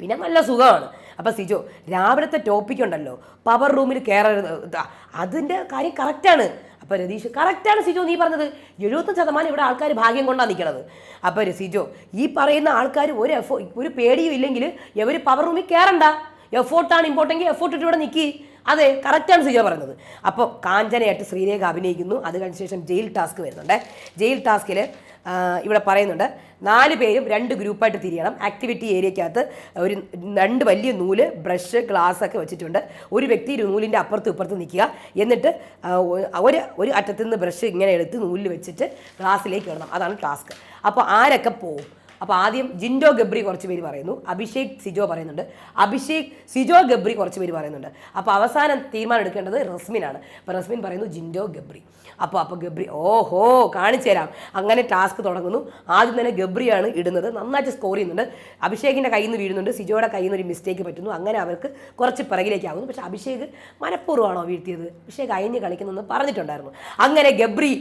[SPEAKER 1] പിന്നെ നല്ല സുഖമാണ്. അപ്പോൾ സിജോ രാവിലത്തെ ടോപ്പിക് ഉണ്ടല്ലോ. പവർ റൂമിൽ കയറരുത് അതിന്റെ കാര്യം കറക്റ്റാണ് അപ്പോൾ രതീഷ് കറക്റ്റാണ് സിജോ നീ പറഞ്ഞത്. എഴുപത്തഞ്ച് ശതമാനം ഇവിടെ ആൾക്കാർ ഭാഗ്യം കൊണ്ടാണ് നിൽക്കുന്നത് അപ്പോൾ സിജോ ഈ പറയുന്ന ആൾക്കാർ ഒരു എഫോ ഒരു പേടിയും ഇല്ലെങ്കിൽ ഇവർ പവർ റൂമിൽ കയറണ്ട എഫോർട്ടാണ് ഇമ്പോർട്ടെങ്കിൽ എഫോർട്ട് ഇട്ട് ഇവിടെ നിൽക്കി അതെ കറക്റ്റാണ് സിജോ പറയുന്നത് അപ്പോൾ കാഞ്ചനയായിട്ട് ശ്രീരേഖ അഭിനയിക്കുന്നു. അത് കഴിഞ്ഞ ശേഷം ജയിൽ ടാസ്ക് വരുന്നുണ്ട്. ജയിൽ ടാസ്കിൽ ഇവിടെ പറയുന്നുണ്ട് നാല് പേരും രണ്ട് ഗ്രൂപ്പായിട്ട് തിരിയണം. ആക്ടിവിറ്റി ഏരിയക്കകത്ത് ഒരു രണ്ട് വലിയ നൂൽ ബ്രഷ് ഗ്ലാസ് ഒക്കെ വെച്ചിട്ടുണ്ട്. ഒരു വ്യക്തി നൂലിന്റെ അപ്പുറത്ത് ഇപ്പുറത്ത് നിൽക്കുക. എന്നിട്ട് ഒരു ഒരു അറ്റത്തുനിന്ന് ബ്രഷ് ഇങ്ങനെ എടുത്ത് നൂലിൽ വെച്ചിട്ട് ഗ്ലാസ്സിലേക്ക് ഇടണം. അതാണ് ടാസ്ക്. അപ്പോൾ ആരൊക്കെ പോവും? അപ്പോൾ ആദ്യം ജിൻഡോ ഗബ്രി കുറച്ച് പേര് പറയുന്നു. അഭിഷേക് സിജോ പറയുന്നുണ്ട്. അഭിഷേക് സിജോ ഗബ്രി കുറച്ച് പേര് പറയുന്നുണ്ട്. അപ്പോൾ അവസാനം തീരുമാനം എടുക്കേണ്ടത് റസ്മിനാണ്. അപ്പോൾ റസ്മിൻ പറയുന്നു ജിൻഡോ ഗബ്രി. അപ്പോൾ അപ്പോൾ ഗബ്രി ഓഹോ കാണിച്ചു തരാം. അങ്ങനെ ടാസ്ക് തുടങ്ങുന്നു. ആദ്യം തന്നെ ഗബ്രിയാണ് ഇടുന്നത്. നന്നായിട്ട് സ്കോർ ചെയ്യുന്നുണ്ട്. അഭിഷേകിന്റെ കയ്യിൽ നിന്ന് വീഴുന്നുണ്ട്. സിജോയുടെ കയ്യിൽ നിന്ന് ഒരു മിസ്റ്റേക്ക് പറ്റുന്നു. അങ്ങനെ അവർക്ക് കുറച്ച് പിറകിലേക്കാവുന്നു പക്ഷേ അഭിഷേക് മനഃപൂർവമാണോ വീഴ്ത്തിയത്? അഭിഷേക് അയഞ്ഞ് കളിക്കുന്നെന്ന് പറഞ്ഞിട്ടുണ്ടായിരുന്നു. അങ്ങനെ ഗബ്രി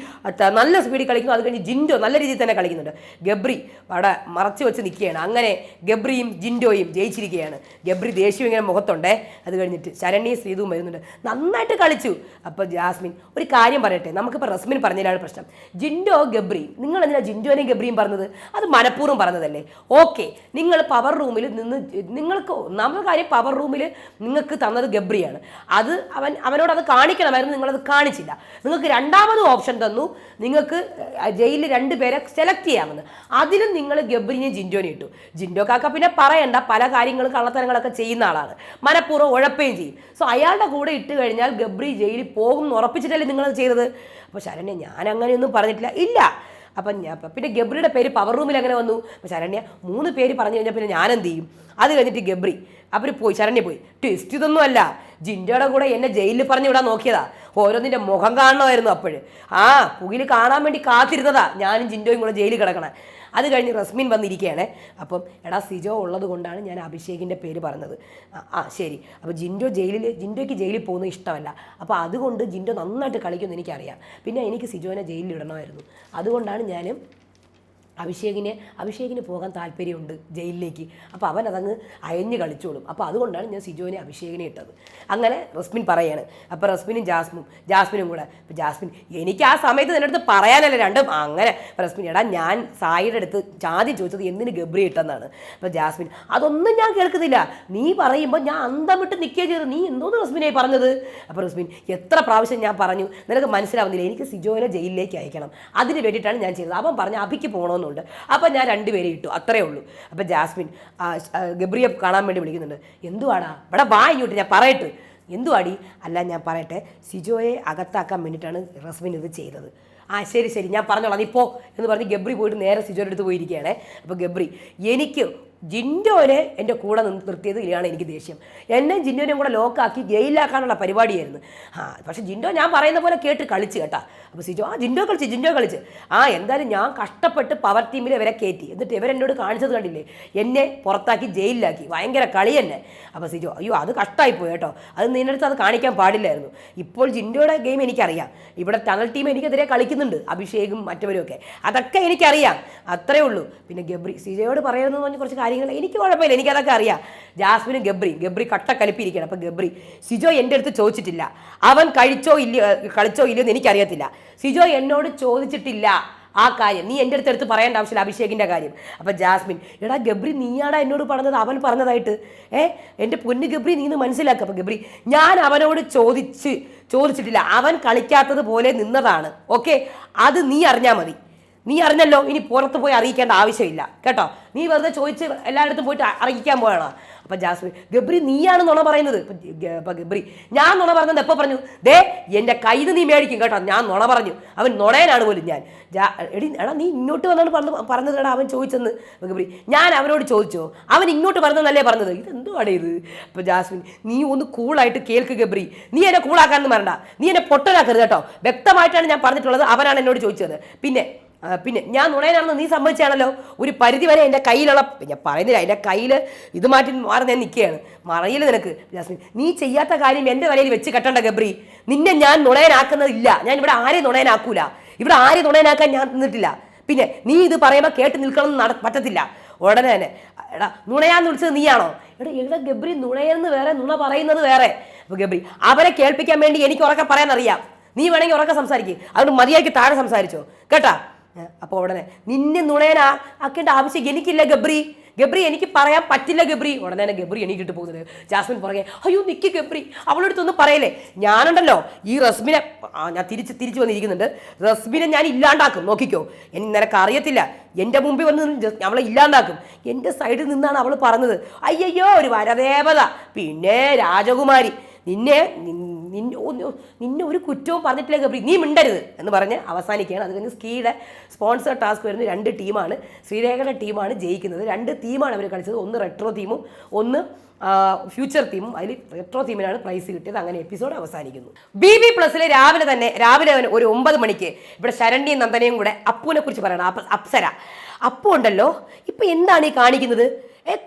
[SPEAKER 1] നല്ല സ്പീഡിൽ കളിക്കുന്നു. അത് കഴിഞ്ഞ് ജിൻഡോ നല്ല രീതിയിൽ തന്നെ കളിക്കുന്നുണ്ട്. ഗബ്രി അവിടെ മറച്ചു വെച്ച് നിൽക്കുകയാണ്. അങ്ങനെ ഗബ്രിയും ജിൻഡോയും ജയിച്ചിരിക്കുകയാണ്. ഗബ്രി ദേഷ്യം ഇങ്ങനെ മുഖത്തുണ്ടേ. അത് കഴിഞ്ഞിട്ട് ശരണ്യ ശ്രീതും വരുന്നുണ്ട്. നന്നായിട്ട് കളിച്ചു. അപ്പോൾ ജാസ്മിൻ ഒരു കാര്യം പറയട്ടെ. നമുക്കിപ്പോൾ റസ്മിൻ പറഞ്ഞതിലാണ് പ്രശ്നം. ജിൻഡോ ഗബ്രി നിങ്ങൾ എന്തിനാ ജിൻഡോനെയും ഗബ്രിയും പറഞ്ഞത്? അത് മനഃപൂർവം പറഞ്ഞതല്ലേ? ഓക്കെ നിങ്ങൾ പവർ റൂമിൽ നിന്ന് നിങ്ങൾക്ക് ഒന്നാമത്തെ കാര്യം പവർ റൂമിൽ നിങ്ങൾക്ക് തന്നത് ഗബ്രിയാണ്. അത് അവൻ അവനോട് അത് കാണിക്കണമായിരുന്നു. നിങ്ങളത് കാണിച്ചില്ല. നിങ്ങൾക്ക് രണ്ടാമത് ഓപ്ഷൻ തന്നു. നിങ്ങൾക്ക് ജയിലിൽ രണ്ട് പേരെ സെലക്ട് ചെയ്യാമെന്ന്. അതിലും നിങ്ങൾ ഗബ്രിനെയും ജിൻഡോനെ ഇട്ടു. ജിൻഡോ കാക്ക പിന്നെ പറയണ്ട പല കാര്യങ്ങളും കള്ളത്തരങ്ങളൊക്കെ ചെയ്യുന്ന ആളാണ്. മനഃപൂർവം ഉഴപ്പുകയും ചെയ്യും. സോ അയാളുടെ കൂടെ ഇട്ട് കഴിഞ്ഞാൽ ഗബ്രി ജയിലിൽ പോകും എന്ന് ഉറപ്പിച്ചിട്ടല്ലേ നിങ്ങളത് ചെയ്തത്? അപ്പോൾ ശരണ്യ ഞാൻ അങ്ങനെയൊന്നും പറഞ്ഞിട്ടില്ല. ഇല്ല. അപ്പം ഞാൻ പിന്നെ ഗബ്രിയുടെ പേര് പവർ റൂമിൽ അങ്ങനെ വന്നു? അപ്പം ശരണ്യ മൂന്ന് പേര് പറഞ്ഞു കഴിഞ്ഞാൽ പിന്നെ ഞാൻ എന്ത് ചെയ്യും? അത് കഴിഞ്ഞിട്ട് ഗബ്രി അവർ പോയി ശരണ്യ പോയി. ട്വിസ്റ്റ് ഇതൊന്നും അല്ല. ജിൻഡോയുടെ കൂടെ എന്നെ ജയിലിൽ പറഞ്ഞു വിടാൻ നോക്കിയതാ. ഓരോന്നിന്റെ മുഖം കാണണമായിരുന്നു അപ്പോഴ്. ആ പുകിൽ കാണാൻ വേണ്ടി കാത്തിരുന്നതാ. ഞാനും ജിൻഡോയും കൂടെ ജയിലിൽ കിടക്കണേ. അത് കഴിഞ്ഞ് റസ്മിൻ വന്നിരിക്കുകയാണ് അപ്പം എടാ സിജോ ഉള്ളത് കൊണ്ടാണ് ഞാൻ അഭിഷേകിന്റെ പേര് പറഞ്ഞത്. ആ, ശരി. അപ്പോൾ ജിൻഡോ ജയിലിൽ ജിൻഡോയ്ക്ക് ജയിലിൽ പോകുന്നത് ഇഷ്ടമല്ല. അപ്പോൾ അതുകൊണ്ട് ജിൻഡോ നന്നായിട്ട് കളിക്കുമെന്ന് എനിക്കറിയാം. പിന്നെ എനിക്ക് സിജോനെ ജയിലിൽ ഇടണമായിരുന്നു. അതുകൊണ്ടാണ് ഞാനും അഭിഷേകിനെ അഭിഷേകിന് പോകാൻ താല്പര്യമുണ്ട് ജയിലിലേക്ക്. അപ്പോൾ അവൻ അതങ്ങ് അയഞ്ഞ് കളിച്ചോളും. അപ്പോൾ അതുകൊണ്ടാണ് ഞാൻ സിജോനെ അഭിഷേകിനെ ഇട്ടത്. അങ്ങനെ റസ്മിൻ പറയാണ്. അപ്പോൾ റസ്മിനും ജാസ്മും ജാസ്മിനും കൂടെ അപ്പോൾ ജാസ്മിൻ എനിക്ക് ആ സമയത്ത് നിന്റെ അടുത്ത് പറയാനല്ല രണ്ടും? അങ്ങനെ റസ്മിൻ എടാ ഞാൻ സായിയുടെ അടുത്ത് ആദ്യം ചോദിച്ചത് എന്തിന് ഗബ്രി ഇട്ടെന്നാണ്? അപ്പോൾ ജാസ്മിൻ അതൊന്നും ഞാൻ കേൾക്കുന്നില്ല നീ പറയുമ്പോൾ ഞാൻ അന്തം വിട്ട് നിൽക്കുകയും ചെയ്തു. നീ എന്തോന്ന് റസ്മിനെ പറഞ്ഞത്? അപ്പോൾ റസ്മിൻ എത്ര പ്രാവശ്യം ഞാൻ പറഞ്ഞു നിനക്ക് മനസ്സിലാവുന്നില്ല. എനിക്ക് സിജോനെ ജയിലിലേക്ക് അയക്കണം. അതിന് വേണ്ടിയിട്ടാണ് ഞാൻ ചെയ്തത്. അവൻ പറഞ്ഞ അഭിക്ക് പോകണമെന്ന് തോന്നുന്നുണ്ട്. അപ്പോൾ ഞാൻ രണ്ടുപേരെ ഇട്ടു. അത്രേ ഉള്ളൂ. അപ്പോൾ ജാസ്മിൻ ഗബ്രിയെ കാണാൻ വേണ്ടി വിളിക്കുന്നുണ്ട്. എന്തുവാടാ? ഇവിടെ വാ ഇങ്ങോട്ട്. ഞാൻ പറയട്ടെ. എന്തുവാടി? അല്ല ഞാൻ പറയട്ടെ. സിജോയെ അകത്താക്കാൻ വേണ്ടിയിട്ടാണ് റസ്മിൻ ഇത് ചെയ്തത്. ആ ശരി ശരി. ഞാൻ പറഞ്ഞോളാം. നീ പോ എന്ന് പറഞ്ഞ് ഗബ്രി പോയിട്ട് നേരെ സിജോയുടെ അടുത്ത് പോയിരിക്കുകയാണ്. അപ്പോൾ ഗബ്രി എനിക്ക് ജിൻഡോനെ എന്റെ കൂടെ നിന്ന് നിർത്തിയത് ഇതിലാണ് എനിക്ക് ദേഷ്യം. എന്നെ ജിൻഡോനെയും കൂടെ ലോക്കാക്കി ജയിലാക്കാനുള്ള പരിപാടിയായിരുന്നു. ആ പക്ഷേ ജിൻഡോ ഞാൻ പറയുന്ന പോലെ കേട്ട് കളിച്ച് കേട്ടാ. അപ്പോൾ സിജോ ആ ജിൻഡോ കളിച്ച് ജിൻഡോ കളിച്ച്. ആ എന്തായാലും ഞാൻ കഷ്ടപ്പെട്ട് പവർ ടീമിൽ ഇവരെ കയറ്റി എന്നിട്ട് ഇവരെന്നോട് കാണിച്ചത് കണ്ടില്ലേ? എന്നെ പുറത്താക്കി ജയിലിലാക്കി. ഭയങ്കര കളി തന്നെ. അപ്പോൾ സിജോ അയ്യോ അത് കഷ്ടമായിപ്പോയി കേട്ടോ. അത് നിന്നടുത്ത് അത് കാണിക്കാൻ പാടില്ലായിരുന്നു. ഇപ്പോൾ ജിൻഡോയുടെ ഗെയിം എനിക്കറിയാം. ഇവിടെ ടണൽ ടീം എനിക്കെതിരെ കളിക്കുന്നുണ്ട് അഭിഷേകും മറ്റവരും ഒക്കെ അതൊക്കെ എനിക്കറിയാം. അത്രേ ഉള്ളൂ. പിന്നെ ഗബ്രി സിജയോട് പറയുന്നത് കുറച്ച് കുറച്ച് കാര്യങ്ങൾ എനിക്ക് കുഴപ്പമില്ല എനിക്കതൊക്കെ അറിയാം. ജാസ്മിനും ഗബ്രി ഗബ്രി കട്ട കലിപ്പിരിക്കണം അപ്പം ഗബ്രി സിജോ എന്റെ അടുത്ത് ചോദിച്ചിട്ടില്ല. അവൻ കഴിച്ചോ ഇല്ലയോ കളിച്ചോ ഇല്ലയോ എന്ന് എനിക്കറിയത്തില്ല. സിജോ എന്നോട് ചോദിച്ചിട്ടില്ല ആ കാര്യം. നീ എന്റെ അടുത്ത് എടുത്ത് പറയേണ്ട ആവശ്യമില്ല അഭിഷേകിന്റെ കാര്യം. അപ്പം ജാസ്മിൻ എടാ ഗബ്രി നീയാടാ എന്നോട് പറഞ്ഞത് അവൻ പറഞ്ഞതായിട്ട്. ഏ എന്റെ പൊന്ന് ഗബ്രി നീ മനസ്സിലാക്കുക അപ്പം ഗബ്രി ഞാൻ അവനോട് ചോദിച്ച് ചോദിച്ചിട്ടില്ല. അവൻ കളിക്കാത്തത് പോലെ നിന്നതാണ്. ഓക്കെ? അത് നീ അറിഞ്ഞാൽ മതി. നീ അറിഞ്ഞല്ലോ ഇനി പുറത്ത് പോയി അറിയിക്കേണ്ട ആവശ്യമില്ല. കേട്ടോ? നീ വെറുതെ ചോദിച്ച് എല്ലായിടത്തും പോയിട്ട് അറിയിക്കാൻ പോയാണ് അപ്പം ജാസ്മിൻ ഗബ്രി നീയാണ് നുണ പറയുന്നത്. ഗബ്രി ഞാൻ നുണ പറഞ്ഞത് എപ്പോൾ പറഞ്ഞു? ദേ എന്റെ കയ്യിൽ നീ മേടിക്കും കേട്ടോ. ഞാൻ നുണ പറഞ്ഞു. അവൻ നുണയനാണ് പോലും ഞാൻ. എടി എടാ നീ ഇങ്ങോട്ട് വന്നാണ് പറഞ്ഞു പറഞ്ഞത് എടാ അവൻ ചോദിച്ചെന്ന്. ഗബ്രി ഞാൻ അവനോട് ചോദിച്ചോ? അവൻ ഇങ്ങോട്ട് പറഞ്ഞതല്ലേ പറഞ്ഞത്? ഇത് എന്തുവാണ് ഇത്? അപ്പം ജാസ്മിൻ നീ ഒന്ന് കൂളായിട്ട് കേൾക്ക് ഗബ്രി. നീ എന്നെ കൂളാക്കാനൊന്നും പറയണ്ട നീ എന്നെ പൊട്ടനാക്കരുത് കേട്ടോ. വ്യക്തമായിട്ടാണ് ഞാൻ പറഞ്ഞിട്ടുള്ളത്. അവനാണ് എന്നോട് ചോദിച്ചത്. പിന്നെ പിന്നെ ഞാൻ നുണയനാണെന്ന് നീ സമ്മതിച്ചാണല്ലോ. ഒരു പരിധി വരെ എന്റെ കയ്യിലുള്ള ഞാൻ പറയുന്നില്ല എന്റെ കയ്യിൽ ഇത് മാറ്റി മാറി ഞാൻ നിൽക്കുകയാണ്. മറയില്ല നിനക്ക് ജാസ്മിൻ. നീ ചെയ്യാത്ത കാര്യം എന്റെ തലയിൽ വെച്ച് കെട്ടണ്ട ഗബ്രി. നിന്നെ ഞാൻ നുണയനാക്കുന്നതില്ല. ഞാൻ ഇവിടെ ആരെയും നുണയനാക്കൂല? ഇവിടെ ആരെയും നുണയനാക്കാൻ ഞാൻ നിന്നിട്ടില്ല. പിന്നെ നീ ഇത് പറയുമ്പോൾ കേട്ട് നിൽക്കണം നട പറ്റത്തില്ല. ഉടനെ തന്നെ. എടാ നുണയാന്ന് വിളിച്ചത് നീയാണോ? എടാ എവിടെ ഗബ്രി നുണയെന്ന് വേറെ നുണ പറയുന്നത് വേറെ. അപ്പോൾ ഗബ്രി അവരെ കേൾപ്പിക്കാൻ വേണ്ടി എനിക്ക് ഉറക്കെ പറയാൻ അറിയാം നീ വേണമെങ്കിൽ ഉറക്കെ സംസാരിക്കും. അതുകൊണ്ട് മതിയാക്കി താഴെ സംസാരിച്ചോ. കേട്ടാ? അപ്പോൾ ഉടനെ നിന്നെ നുണേനാ ആക്കേണ്ട ആവശ്യം എനിക്കില്ല ഗബ്രി. ഗബ്രി എനിക്ക് പറയാൻ പറ്റില്ല ഗബ്രി. ഉടനെ തന്നെ ഗബ്രി എണീക്കിട്ട് പോകുന്നത്. ജാസ്മിൻ പുറകെ അയ്യോ നിക്ക് ഗബ്രി. അവളുടെ അടുത്തൊന്നും പറയലേ ഞാനുണ്ടല്ലോ. ഈ റസ്മിനെ ഞാൻ തിരിച്ച് തിരിച്ചു വന്നിരിക്കുന്നുണ്ട്. റസ്മിനെ ഞാൻ ഇല്ലാണ്ടാക്കും. നോക്കിക്കോ. എനിക്ക് നിനക്ക് അറിയത്തില്ല. എന്റെ മുമ്പിൽ വന്ന് അവളെ ഇല്ലാണ്ടാക്കും. എന്റെ സൈഡിൽ നിന്നാണ് അവൾ പറഞ്ഞത്. അയ്യയ്യോ ഒരു വരദേവത. പിന്നെ രാജകുമാരി. നിന്നെ നിന്നെ നിന്നെ ഒരു കുറ്റവും പറഞ്ഞിട്ടില്ല ഗബ്രി നീ മിണ്ടരുത് എന്ന് പറഞ്ഞ് അവസാനിക്കുകയാണ്. അത് കഴിഞ്ഞ് സ്കീയുടെ സ്പോൺസർ ടാസ്ക് വരുന്ന രണ്ട് ടീമാണ്. ശ്രീരേഖയുടെ ടീമാണ് ജയിക്കുന്നത്. രണ്ട് ടീമാണ് അവർ കളിച്ചത്. ഒന്ന് റെട്രോ തീമും ഒന്ന് ഫ്യൂച്ചർ തീമും അതിൽ റെട്രോ തീമിനാണ് പ്രൈസ് കിട്ടിയത്. അങ്ങനെ എപ്പിസോഡ് അവസാനിക്കുന്നു. ബി ബി പ്ലസിൽ രാവിലെ തന്നെ രാവിലെ ഒരു ഒമ്പത് മണിക്ക് ഇവിടെ ശരണ്യയും നന്ദനയും കൂടെ അപ്പുവിനെ കുറിച്ച് പറയണം. അപ്സര. അപ്പു ഉണ്ടല്ലോ. ഇപ്പൊ എന്താണ് ഈ കാണിക്കുന്നത്?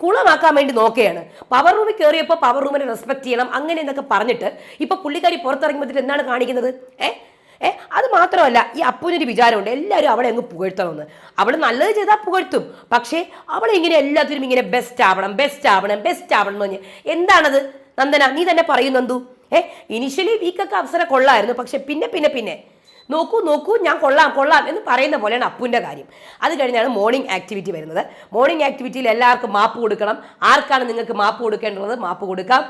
[SPEAKER 1] കുളമാക്കാൻ വേണ്ടി നോക്കുകയാണ്. പവർ റൂമിൽ കയറിയപ്പോൾ പവർ റൂമിനെ റെസ്പെക്ട് ചെയ്യണം അങ്ങനെ എന്നൊക്കെ പറഞ്ഞിട്ട് ഇപ്പൊ പുള്ളിക്കാരി പുറത്തിറങ്ങുമ്പോൾ എന്താണ് കാണിക്കുന്നത്? ഏ ഏ അത് മാത്രമല്ല ഈ അപ്പുവിനൊരു വിചാരമുണ്ട്. എല്ലാവരും അവളെ അങ്ങ് പുകഴ്ത്തണമെന്ന്. അവൾ നല്ലത് ചെയ്താൽ പുകഴ്ത്തും. പക്ഷേ അവളെ ഇങ്ങനെ എല്ലാത്തിനും ഇങ്ങനെ ബെസ്റ്റ് ആവണം ബെസ്റ്റ് ആവണം ബെസ്റ്റ് ആവണം എന്ന് എന്താണത്? നന്ദന നീ തന്നെ പറയുന്നു എന്തു ഏ ഇനിഷ്യലി വീക്കൊക്കെ അവസരം കൊള്ളായിരുന്നു. പക്ഷെ പിന്നെ പിന്നെ പിന്നെ നോക്കൂ നോക്കൂ ഞാൻ കൊള്ളാം കൊള്ളാം എന്ന് പറയുന്ന പോലെയാണ് അപ്പുവിന്റെ കാര്യം. അത് കഴിഞ്ഞാണ് മോർണിംഗ് ആക്ടിവിറ്റി വരുന്നത്. മോർണിംഗ് ആക്ടിവിറ്റിയിൽ എല്ലാവർക്കും മാപ്പ് കൊടുക്കണം. ആർക്കാണ് നിങ്ങൾക്ക് മാപ്പ് കൊടുക്കേണ്ടത്? മാപ്പ് കൊടുക്കാം.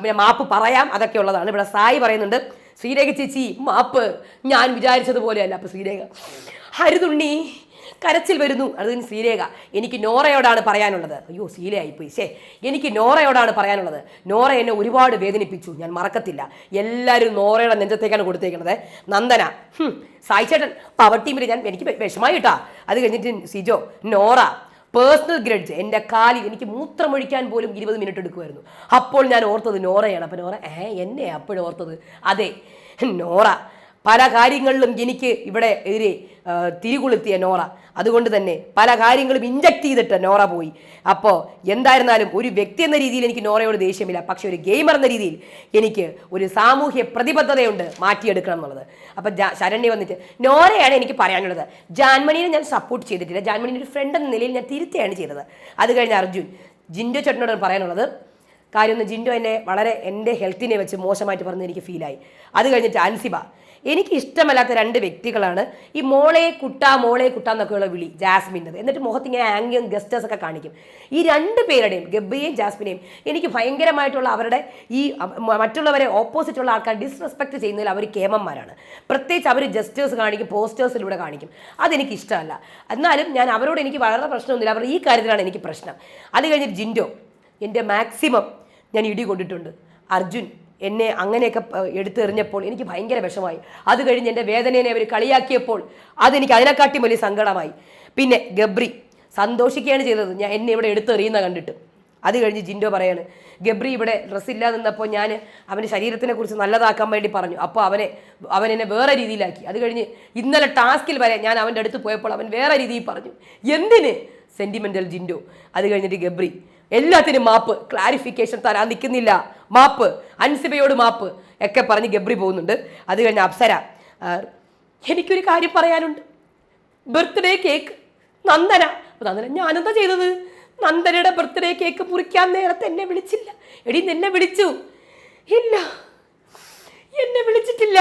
[SPEAKER 1] പിന്നെ മാപ്പ് പറയാം. അതൊക്കെ ഉള്ളതാണ്. ഇവിടെ സായി പറയുന്നുണ്ട് ശ്രീരേഖ ചേച്ചി മാപ്പ്. ഞാൻ വിചാരിച്ചതുപോലെയല്ല അപ്പോൾ ശ്രീരേഖ. ഹരിതുണ്ണി കരച്ചിൽ വരുന്നു. അത് കഴിഞ്ഞ് ശ്രീരേഖ. എനിക്ക് നോറയോടാണ് പറയാനുള്ളത്. അയ്യോ ശീലയായിപ്പോയി. ശേ എനിക്ക് നോറയോടാണ് പറയാനുള്ളത്. നോറ എന്നെ ഒരുപാട് വേദനിപ്പിച്ചു. ഞാൻ മറക്കത്തില്ല. എല്ലാവരും നോറയുടെ നെഞ്ചത്തേക്കാണ് കൊടുത്തേക്കുന്നത് നന്ദന. സായിച്ചേട്ടൻ പവർ ടീമിൽ ഞാൻ എനിക്ക് വിഷമായി കേട്ടാ അത് കഴിഞ്ഞിട്ട് സിജോ നോറ പേഴ്സണൽ ഗ്രഡ്ജ് എന്റെ കാലിൽ എനിക്ക് മൂത്രമൊഴിക്കാൻ പോലും ഇരുപത് മിനിറ്റ് എടുക്കുമായിരുന്നു അപ്പോൾ ഞാൻ ഓർത്തത് നോറയാണ്. അപ്പം നോറ ഏ എന്നെ അപ്പോഴും ഓർത്തത് അതെ നോറ. പല കാര്യങ്ങളിലും എനിക്ക് ഇവിടെ എതിരെ തിരികൊളുത്തിയ നോറ. അതുകൊണ്ട് തന്നെ പല കാര്യങ്ങളും ഇഞ്ചക്ട് ചെയ്തിട്ട് നോറ പോയി. അപ്പോൾ എന്തായിരുന്നാലും ഒരു വ്യക്തി എന്ന രീതിയിൽ എനിക്ക് നോറയോട് ദേഷ്യമില്ല. പക്ഷെ ഒരു ഗെയിമർ എന്ന രീതിയിൽ എനിക്ക് ഒരു സാമൂഹ്യ പ്രതിബദ്ധതയുണ്ട് മാറ്റിയെടുക്കണം എന്നുള്ളത്. അപ്പം ശരണ്യ വന്നിട്ട് നോറയാണ് എനിക്ക് പറയാനുള്ളത്. ജാൻമണിനെ ഞാൻ സപ്പോർട്ട് ചെയ്തിട്ടില്ല. ജാൻമണിന്റെ ഒരു ഫ്രണ്ട് എന്ന നിലയിൽ ഞാൻ തിരുത്തുകയാണ് ചെയ്തത്. അത് കഴിഞ്ഞ് അർജുൻ ജിൻഡോ ചേട്ടനോട് പറയാനുള്ളത്. കാര്യം ജിൻഡോ എന്നെ വളരെ എന്റെ ഹെൽത്തിനെ വെച്ച് മോശമായിട്ട് പറഞ്ഞ് എനിക്ക് ഫീലായി അത് കഴിഞ്ഞിട്ട് അൻസിബ എനിക്ക് ഇഷ്ടമല്ലാത്ത രണ്ട് വ്യക്തികളാണ് ഈ മോളെ കുട്ട മോളെ കുട്ട എന്നൊക്കെയുള്ള വിളി ജാസ്മിന്റെ എന്നിട്ട് മുഖത്ത് ഇങ്ങനെ ആംഗ്യം ഗസ്റ്റേഴ്സ് ഒക്കെ കാണിക്കും. ഈ രണ്ട് പേരുടെയും ഗബ്ബയും ജാസ്മിനെയും എനിക്ക് ഭയങ്കരമായിട്ടുള്ള അവരുടെ ഈ മറ്റുള്ളവരെ ഓപ്പോസിറ്റ് ഉള്ള ആൾക്കാർ ഡിസ്റെസ്പെക്ട് ചെയ്യുന്നതിൽ അവർ കേമന്മാരാണ്. പ്രത്യേകിച്ച് അവർ ജസ്റ്റേഴ്സ് കാണിക്കും പോസ്റ്റേഴ്സിലൂടെ കാണിക്കും. അതെനിക്ക് ഇഷ്ടമല്ല എന്നാലും ഞാൻ അവരോട് എനിക്ക് വളരെ പ്രശ്നമൊന്നുമില്ല. അവർ ഈ കാര്യത്തിലാണ് എനിക്ക് പ്രശ്നം. അത് കഴിഞ്ഞിട്ട് ജിൻഡോ എന്റെ മാക്സിമം ഞാൻ ഇടി കൊണ്ടിട്ടുണ്ട്. അർജുൻ എന്നെ അങ്ങനെയൊക്കെ എടുത്തെറിഞ്ഞപ്പോൾ എനിക്ക് ഭയങ്കര വിഷമായി അത് കഴിഞ്ഞ് എന്റെ വേദനയെ അവർ കളിയാക്കിയപ്പോൾ അതെനിക്ക് അതിനെക്കാട്ടി വലിയ സങ്കടമായി. പിന്നെ ഗബ്രി സന്തോഷിക്കുകയാണ് ചെയ്തത്. ഞാൻ എന്നെ ഇവിടെ എടുത്തെറിയുന്ന കണ്ടിട്ട്. അത് കഴിഞ്ഞ് ജിൻഡോ പറയാണ് ഗബ്രി ഇവിടെ ഡ്രസ്സ് ഇല്ലാതെ നിന്നപ്പോൾ ഞാൻ അവന്റെ ശരീരത്തിനെ കുറിച്ച് നല്ലതാക്കാൻ വേണ്ടി പറഞ്ഞു. അപ്പോൾ അവനെ അവൻ എന്നെ വേറെ രീതിയിലാക്കി. അത് കഴിഞ്ഞ് ഇന്നലെ ടാസ്കിൽ വരെ ഞാൻ അവന്റെ അടുത്ത് പോയപ്പോൾ അവൻ വേറെ രീതിയിൽ പറഞ്ഞു. എന്തിന്? സെന്റിമെന്റൽ ജിൻഡോ. അത് കഴിഞ്ഞിട്ട് ഗബ്രി എല്ലാത്തിനും മാപ്പ് ക്ലാരിഫിക്കേഷൻ തരാൻ നിൽക്കുന്നില്ല. മാപ്പ് അൻസിബയോട് മാപ്പ് ഒക്കെ പറഞ്ഞ് ഗബ്രി പോകുന്നുണ്ട്. അത് കഴിഞ്ഞ അപ്സര എനിക്കൊരു കാര്യം പറയാനുണ്ട്. Birthday cake Nandana. നന്ദന ഞാനെന്താ ചെയ്തത്? നന്ദനയുടെ ബർത്ത്ഡേ കേക്ക് മുറിക്കാൻ നേരത്തെ എന്നെ വിളിച്ചില്ല. എടി നിന്നെ വിളിച്ചു. ഇല്ല എന്നെ വിളിച്ചിട്ടില്ല.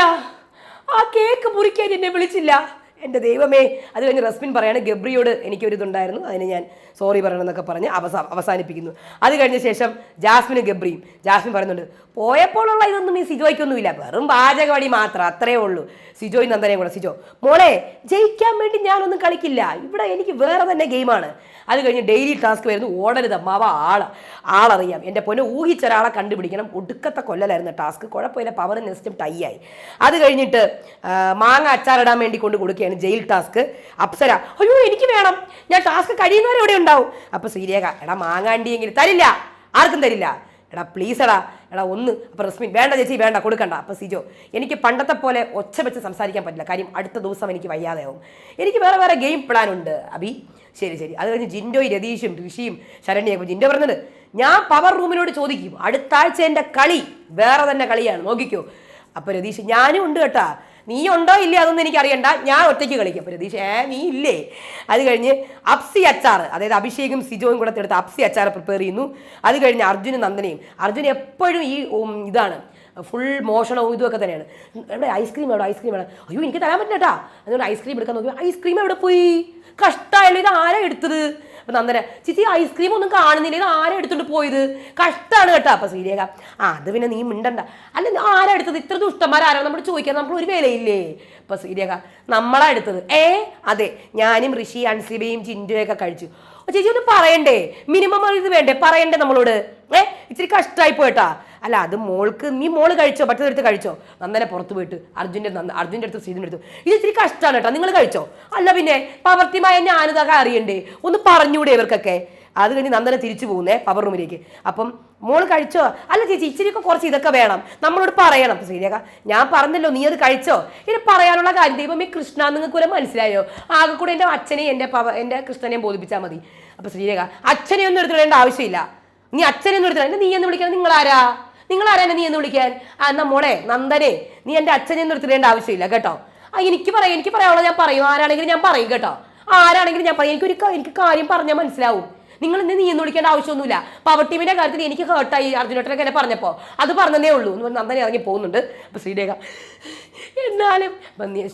[SPEAKER 1] ആ കേക്ക് മുറിക്കാൻ എന്നെ വിളിച്ചില്ല. എന്റെ ദൈവമേ. അത് കഴിഞ്ഞ് റസ്മിൻ പറയാണ് ഗബ്രിയോട് എനിക്കൊരിതുണ്ടായിരുന്നു അതിന് ഞാൻ സോറി പറയണം എന്നൊക്കെ പറഞ്ഞ് അവസാ അവസാനിപ്പിക്കുന്നു. അത് കഴിഞ്ഞ ശേഷം ജാസ്മിനും ഗബ്രിയും ജാസ്മിൻ പറയുന്നുണ്ട് പോയപ്പോഴുള്ള ഇതൊന്നും ഈ സിജോയ്ക്കൊന്നുമില്ല. വെറും പാചകവടി മാത്രം അത്രേ ഉള്ളൂ. സിജോയും നന്ദനയും കൂടെ. സിജോ മോളെ ജയിക്കാൻ വേണ്ടി ഞാനൊന്നും കളിക്കില്ല. ഇവിടെ എനിക്ക് വേറെ തന്നെ ഗെയിമാണ്. അത് കഴിഞ്ഞ് ഡെയിലി ടാസ്ക് വരുന്നു ഓടരുത് അമ്മാവ ആൾ ആളറിയാം. എന്റെ പൊന്നെ ഊഹിച്ച ഒരാളെ കണ്ടുപിടിക്കണം. ഒടുക്കത്തെ കൊല്ലലായിരുന്നു ടാസ്ക് കുഴപ്പമില്ല പവർ നെസ്റ്റും ടൈ ആയി. അത് കഴിഞ്ഞിട്ട് മാങ്ങ അച്ചാറിടാൻ വേണ്ടി കൊണ്ട് കൊടുക്കുകയാണ് ജയിൽ ടാസ്ക്. അപ്സര അയ്യോ എനിക്ക് വേണം. ഞാൻ ടാസ്ക് കഴിയുന്നവരെ ഇവിടെ ഉണ്ടാവും. അപ്പോൾ ശ്രീരേഖ എടാ മാങ്ങാണ്ടി എങ്കിൽ തരില്ല. ആർക്കും തരില്ല. എടാ പ്ലീസ് എടാ. എടാ ഒന്ന് അപ്പോൾ റസ്മിൻ വേണ്ട ചേച്ചി വേണ്ട കൊടുക്കണ്ട. അപ്പോൾ സിജോ എനിക്ക് പണ്ടത്തെ പോലെ ഒച്ച വെച്ച് സംസാരിക്കാൻ പറ്റില്ല. കാര്യം അടുത്ത ദിവസം എനിക്ക് വയ്യാതെയാവും. എനിക്ക് വേറെ വേറെ ഗെയിം പ്ലാൻ ഉണ്ട്. അബി ശരി ശരി. അത് കഴിഞ്ഞ് ജിൻഡോയും രതീഷും ഋഷിയും ശരണ്യും ജിൻഡോ പറഞ്ഞത് ഞാൻ പവർ റൂമിനോട് ചോദിക്കും. അടുത്ത ആഴ്ച എന്റെ കളി വേറെ തന്നെ കളിയാണ്. നോക്കിക്കോ. അപ്പോൾ രതീഷ് ഞാനും ഉണ്ട് കേട്ടാ. നീ ഉണ്ടോ ഇല്ലേ അതൊന്നും എനിക്ക് അറിയണ്ട. ഞാൻ ഒറ്റയ്ക്ക് കളിക്കും. അപ്പോൾ രതീഷ് ഏ നീ ഇല്ലേ? അത് കഴിഞ്ഞ് അപ്സി അച്ചാർ അതായത് അഭിഷേകും സിജോയും കൂടെ എടുത്ത് അപ്സി അച്ചാർ പ്രിപ്പയർ ചെയ്യുന്നു. അത് കഴിഞ്ഞ് അർജുനും നന്ദനയും. അർജുൻ എപ്പോഴും ഈ ഇതാണ് ഫുൾ മോഷണവും ഇതുമൊക്കെ തന്നെയാണ്. എവിടെ ഐസ്ക്രീം എവിടെ? ഐസ്ക്രീം എവിടെ? അയ്യോ എനിക്ക് തരാൻ പറ്റില്ല കേട്ടാ. അതുകൊണ്ട് ഐസ്ക്രീം എടുക്കാൻ നോക്കി ഐസ്ക്രീം എവിടെ പോയി? കഷ്ടമായല്ലോ ഇത് ആരാ എടുത്തത്? അപ്പൊ നന്ദന ചിച്ചി ഐസ്ക്രീം ഒന്നും കാണുന്നില്ല. ഇത് ആരാ എടുത്തോണ്ട് പോയത്? കഷ്ടമാണ് കേട്ടോ. അപ്പൊ സീരിയക ആ അത് പിന്നെ നീ മിണ്ടണ്ട. അല്ല ആരാ എടുത്തത്? ഇത്ര ദുഷ്ടന്മാരാരോ നമ്മൾ ചോദിക്കാൻ നമ്മൾ ഒരു വിലയില്ലേ? അപ്പൊ സീരിയക നമ്മളാ എടുത്തത്. ഏ? അതെ ഞാനും ഋഷി അൻസിബയും ചിന്റുയൊക്കെ കഴിച്ചു. ചേച്ചി ഒന്ന് പറയണ്ടേ? മിനിമം ഇത് വേണ്ടേ? പറയണ്ടേ നമ്മളോട്? ഏ? ഇച്ചിരി കഷ്ടമായി പോയിട്ടാ. അല്ല അത് മോൾക്ക് നീ മോൾ കഴിച്ചോ? മറ്റേതെടുത്ത് കഴിച്ചോ? നന്ദനെ പുറത്ത് പോയിട്ട് അർജുന്റെ അർജുന്റെ അടുത്ത് സീതിന്റെ അടുത്ത് ഇത് ഇച്ചിരി കഷ്ടമാണ് കേട്ടോ. നിങ്ങൾ കഴിച്ചോ? അല്ല പിന്നെ പവർത്തിമായ ഞാനിതൊക്കെ അറിയണ്ടേ? ഒന്ന് പറഞ്ഞൂടെ ഇവർക്കൊക്കെ. അത് കഴിഞ്ഞ് നന്ദനെ തിരിച്ചു പോകുന്നേ പവർ റൂമിലേക്ക് അപ്പം മോൾ കഴിച്ചോ? അല്ല ചേച്ചി ഇച്ചിരിയൊക്കെ കുറച്ച് ഇതൊക്കെ വേണം. നമ്മളോട് പറയണം. ശ്രീരേഖ ഞാൻ പറഞ്ഞല്ലോ നീ അത് കഴിച്ചോ? ഇനി പറയാനുള്ള കാര്യം ഈ കൃഷ്ണ നിങ്ങൾക്ക് മനസ്സിലായോ? ആകെ കൂടെ എന്റെ അച്ഛനെയും എന്റെ പവ എന്റെ കൃഷ്ണനെയും ബോധിപ്പിച്ചാൽ മതി. അപ്പൊ ശ്രീരേഖ അച്ഛനെ ഒന്നും എടുത്തിടേണ്ട ആവശ്യമില്ല. നീ അച്ഛനെ ഒന്നും എടുത്തില്ല നീ എന്ന് വിളിക്കാൻ നിങ്ങളാരാ? നിങ്ങൾ ആരാണ് നീ എന്ന് വിളിക്കാൻ? ആ എന്നാ മോളെ നന്ദനെ നീ എന്റെ അച്ഛനെ ഒന്നും എടുത്തിടേണ്ട ആവശ്യമില്ല കേട്ടോ. ആ എനിക്ക് പറയാം എനിക്ക് പറയാനുള്ള ഞാൻ പറയും. ആരാണെങ്കിലും ഞാൻ പറയും കേട്ടോ. ആരാണെങ്കിലും ഞാൻ പറയും. എനിക്കൊരു എനിക്ക് കാര്യം പറഞ്ഞാൽ മനസ്സിലാവും. നിങ്ങൾ ഇന്ന് നീ എന്ന് വിളിക്കേണ്ട ആവശ്യമൊന്നുമില്ല. പവർ ടീമിന്റെ കാര്യത്തിൽ എനിക്ക് ഹേർട്ടായി അർജുനോട്ടനൊക്കെ എന്നെ പറഞ്ഞപ്പോൾ അത് പറഞ്ഞതേ ഉള്ളൂ. നന്ദനെ ഇറങ്ങി പോകുന്നുണ്ട്. അപ്പൊ ശ്രീരേഖ എന്നാലും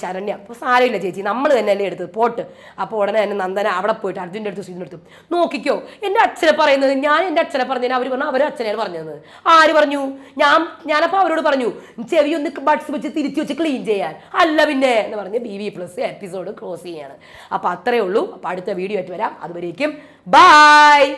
[SPEAKER 1] ശരണ്യ അപ്പോൾ സാരമില്ല ചേച്ചി നമ്മൾ തന്നെ അല്ലേ എടുത്തത്. പോട്ട്. അപ്പോൾ ഉടനെ തന്നെ നന്ദന അവിടെ പോയിട്ട് അർജുന്റെ അടുത്ത് സീൻ അടുത്ത്. നോക്കിക്കോ എന്റെ അച്ഛനെ പറയുന്നത് ഞാൻ എന്റെ അച്ഛനെ പറഞ്ഞതിന് അവർ പറഞ്ഞു അവർ അച്ഛനെയാണ് പറഞ്ഞത്. ആര് പറഞ്ഞു? ഞാൻ ഞാനപ്പോൾ അവരോട് പറഞ്ഞു ചെവി ഒന്ന് ബഡ്സ് വെച്ച് തിരിച്ചു വെച്ച് ക്ലീൻ ചെയ്യാൻ. അല്ല പിന്നെ എന്ന് പറഞ്ഞ് B V plus episode close ചെയ്യാണ്. അപ്പോൾ അത്രയേ ഉള്ളൂ. അപ്പോൾ അടുത്ത വീഡിയോ ആയിട്ട് വരാം. അതുവരേക്കും ബായ്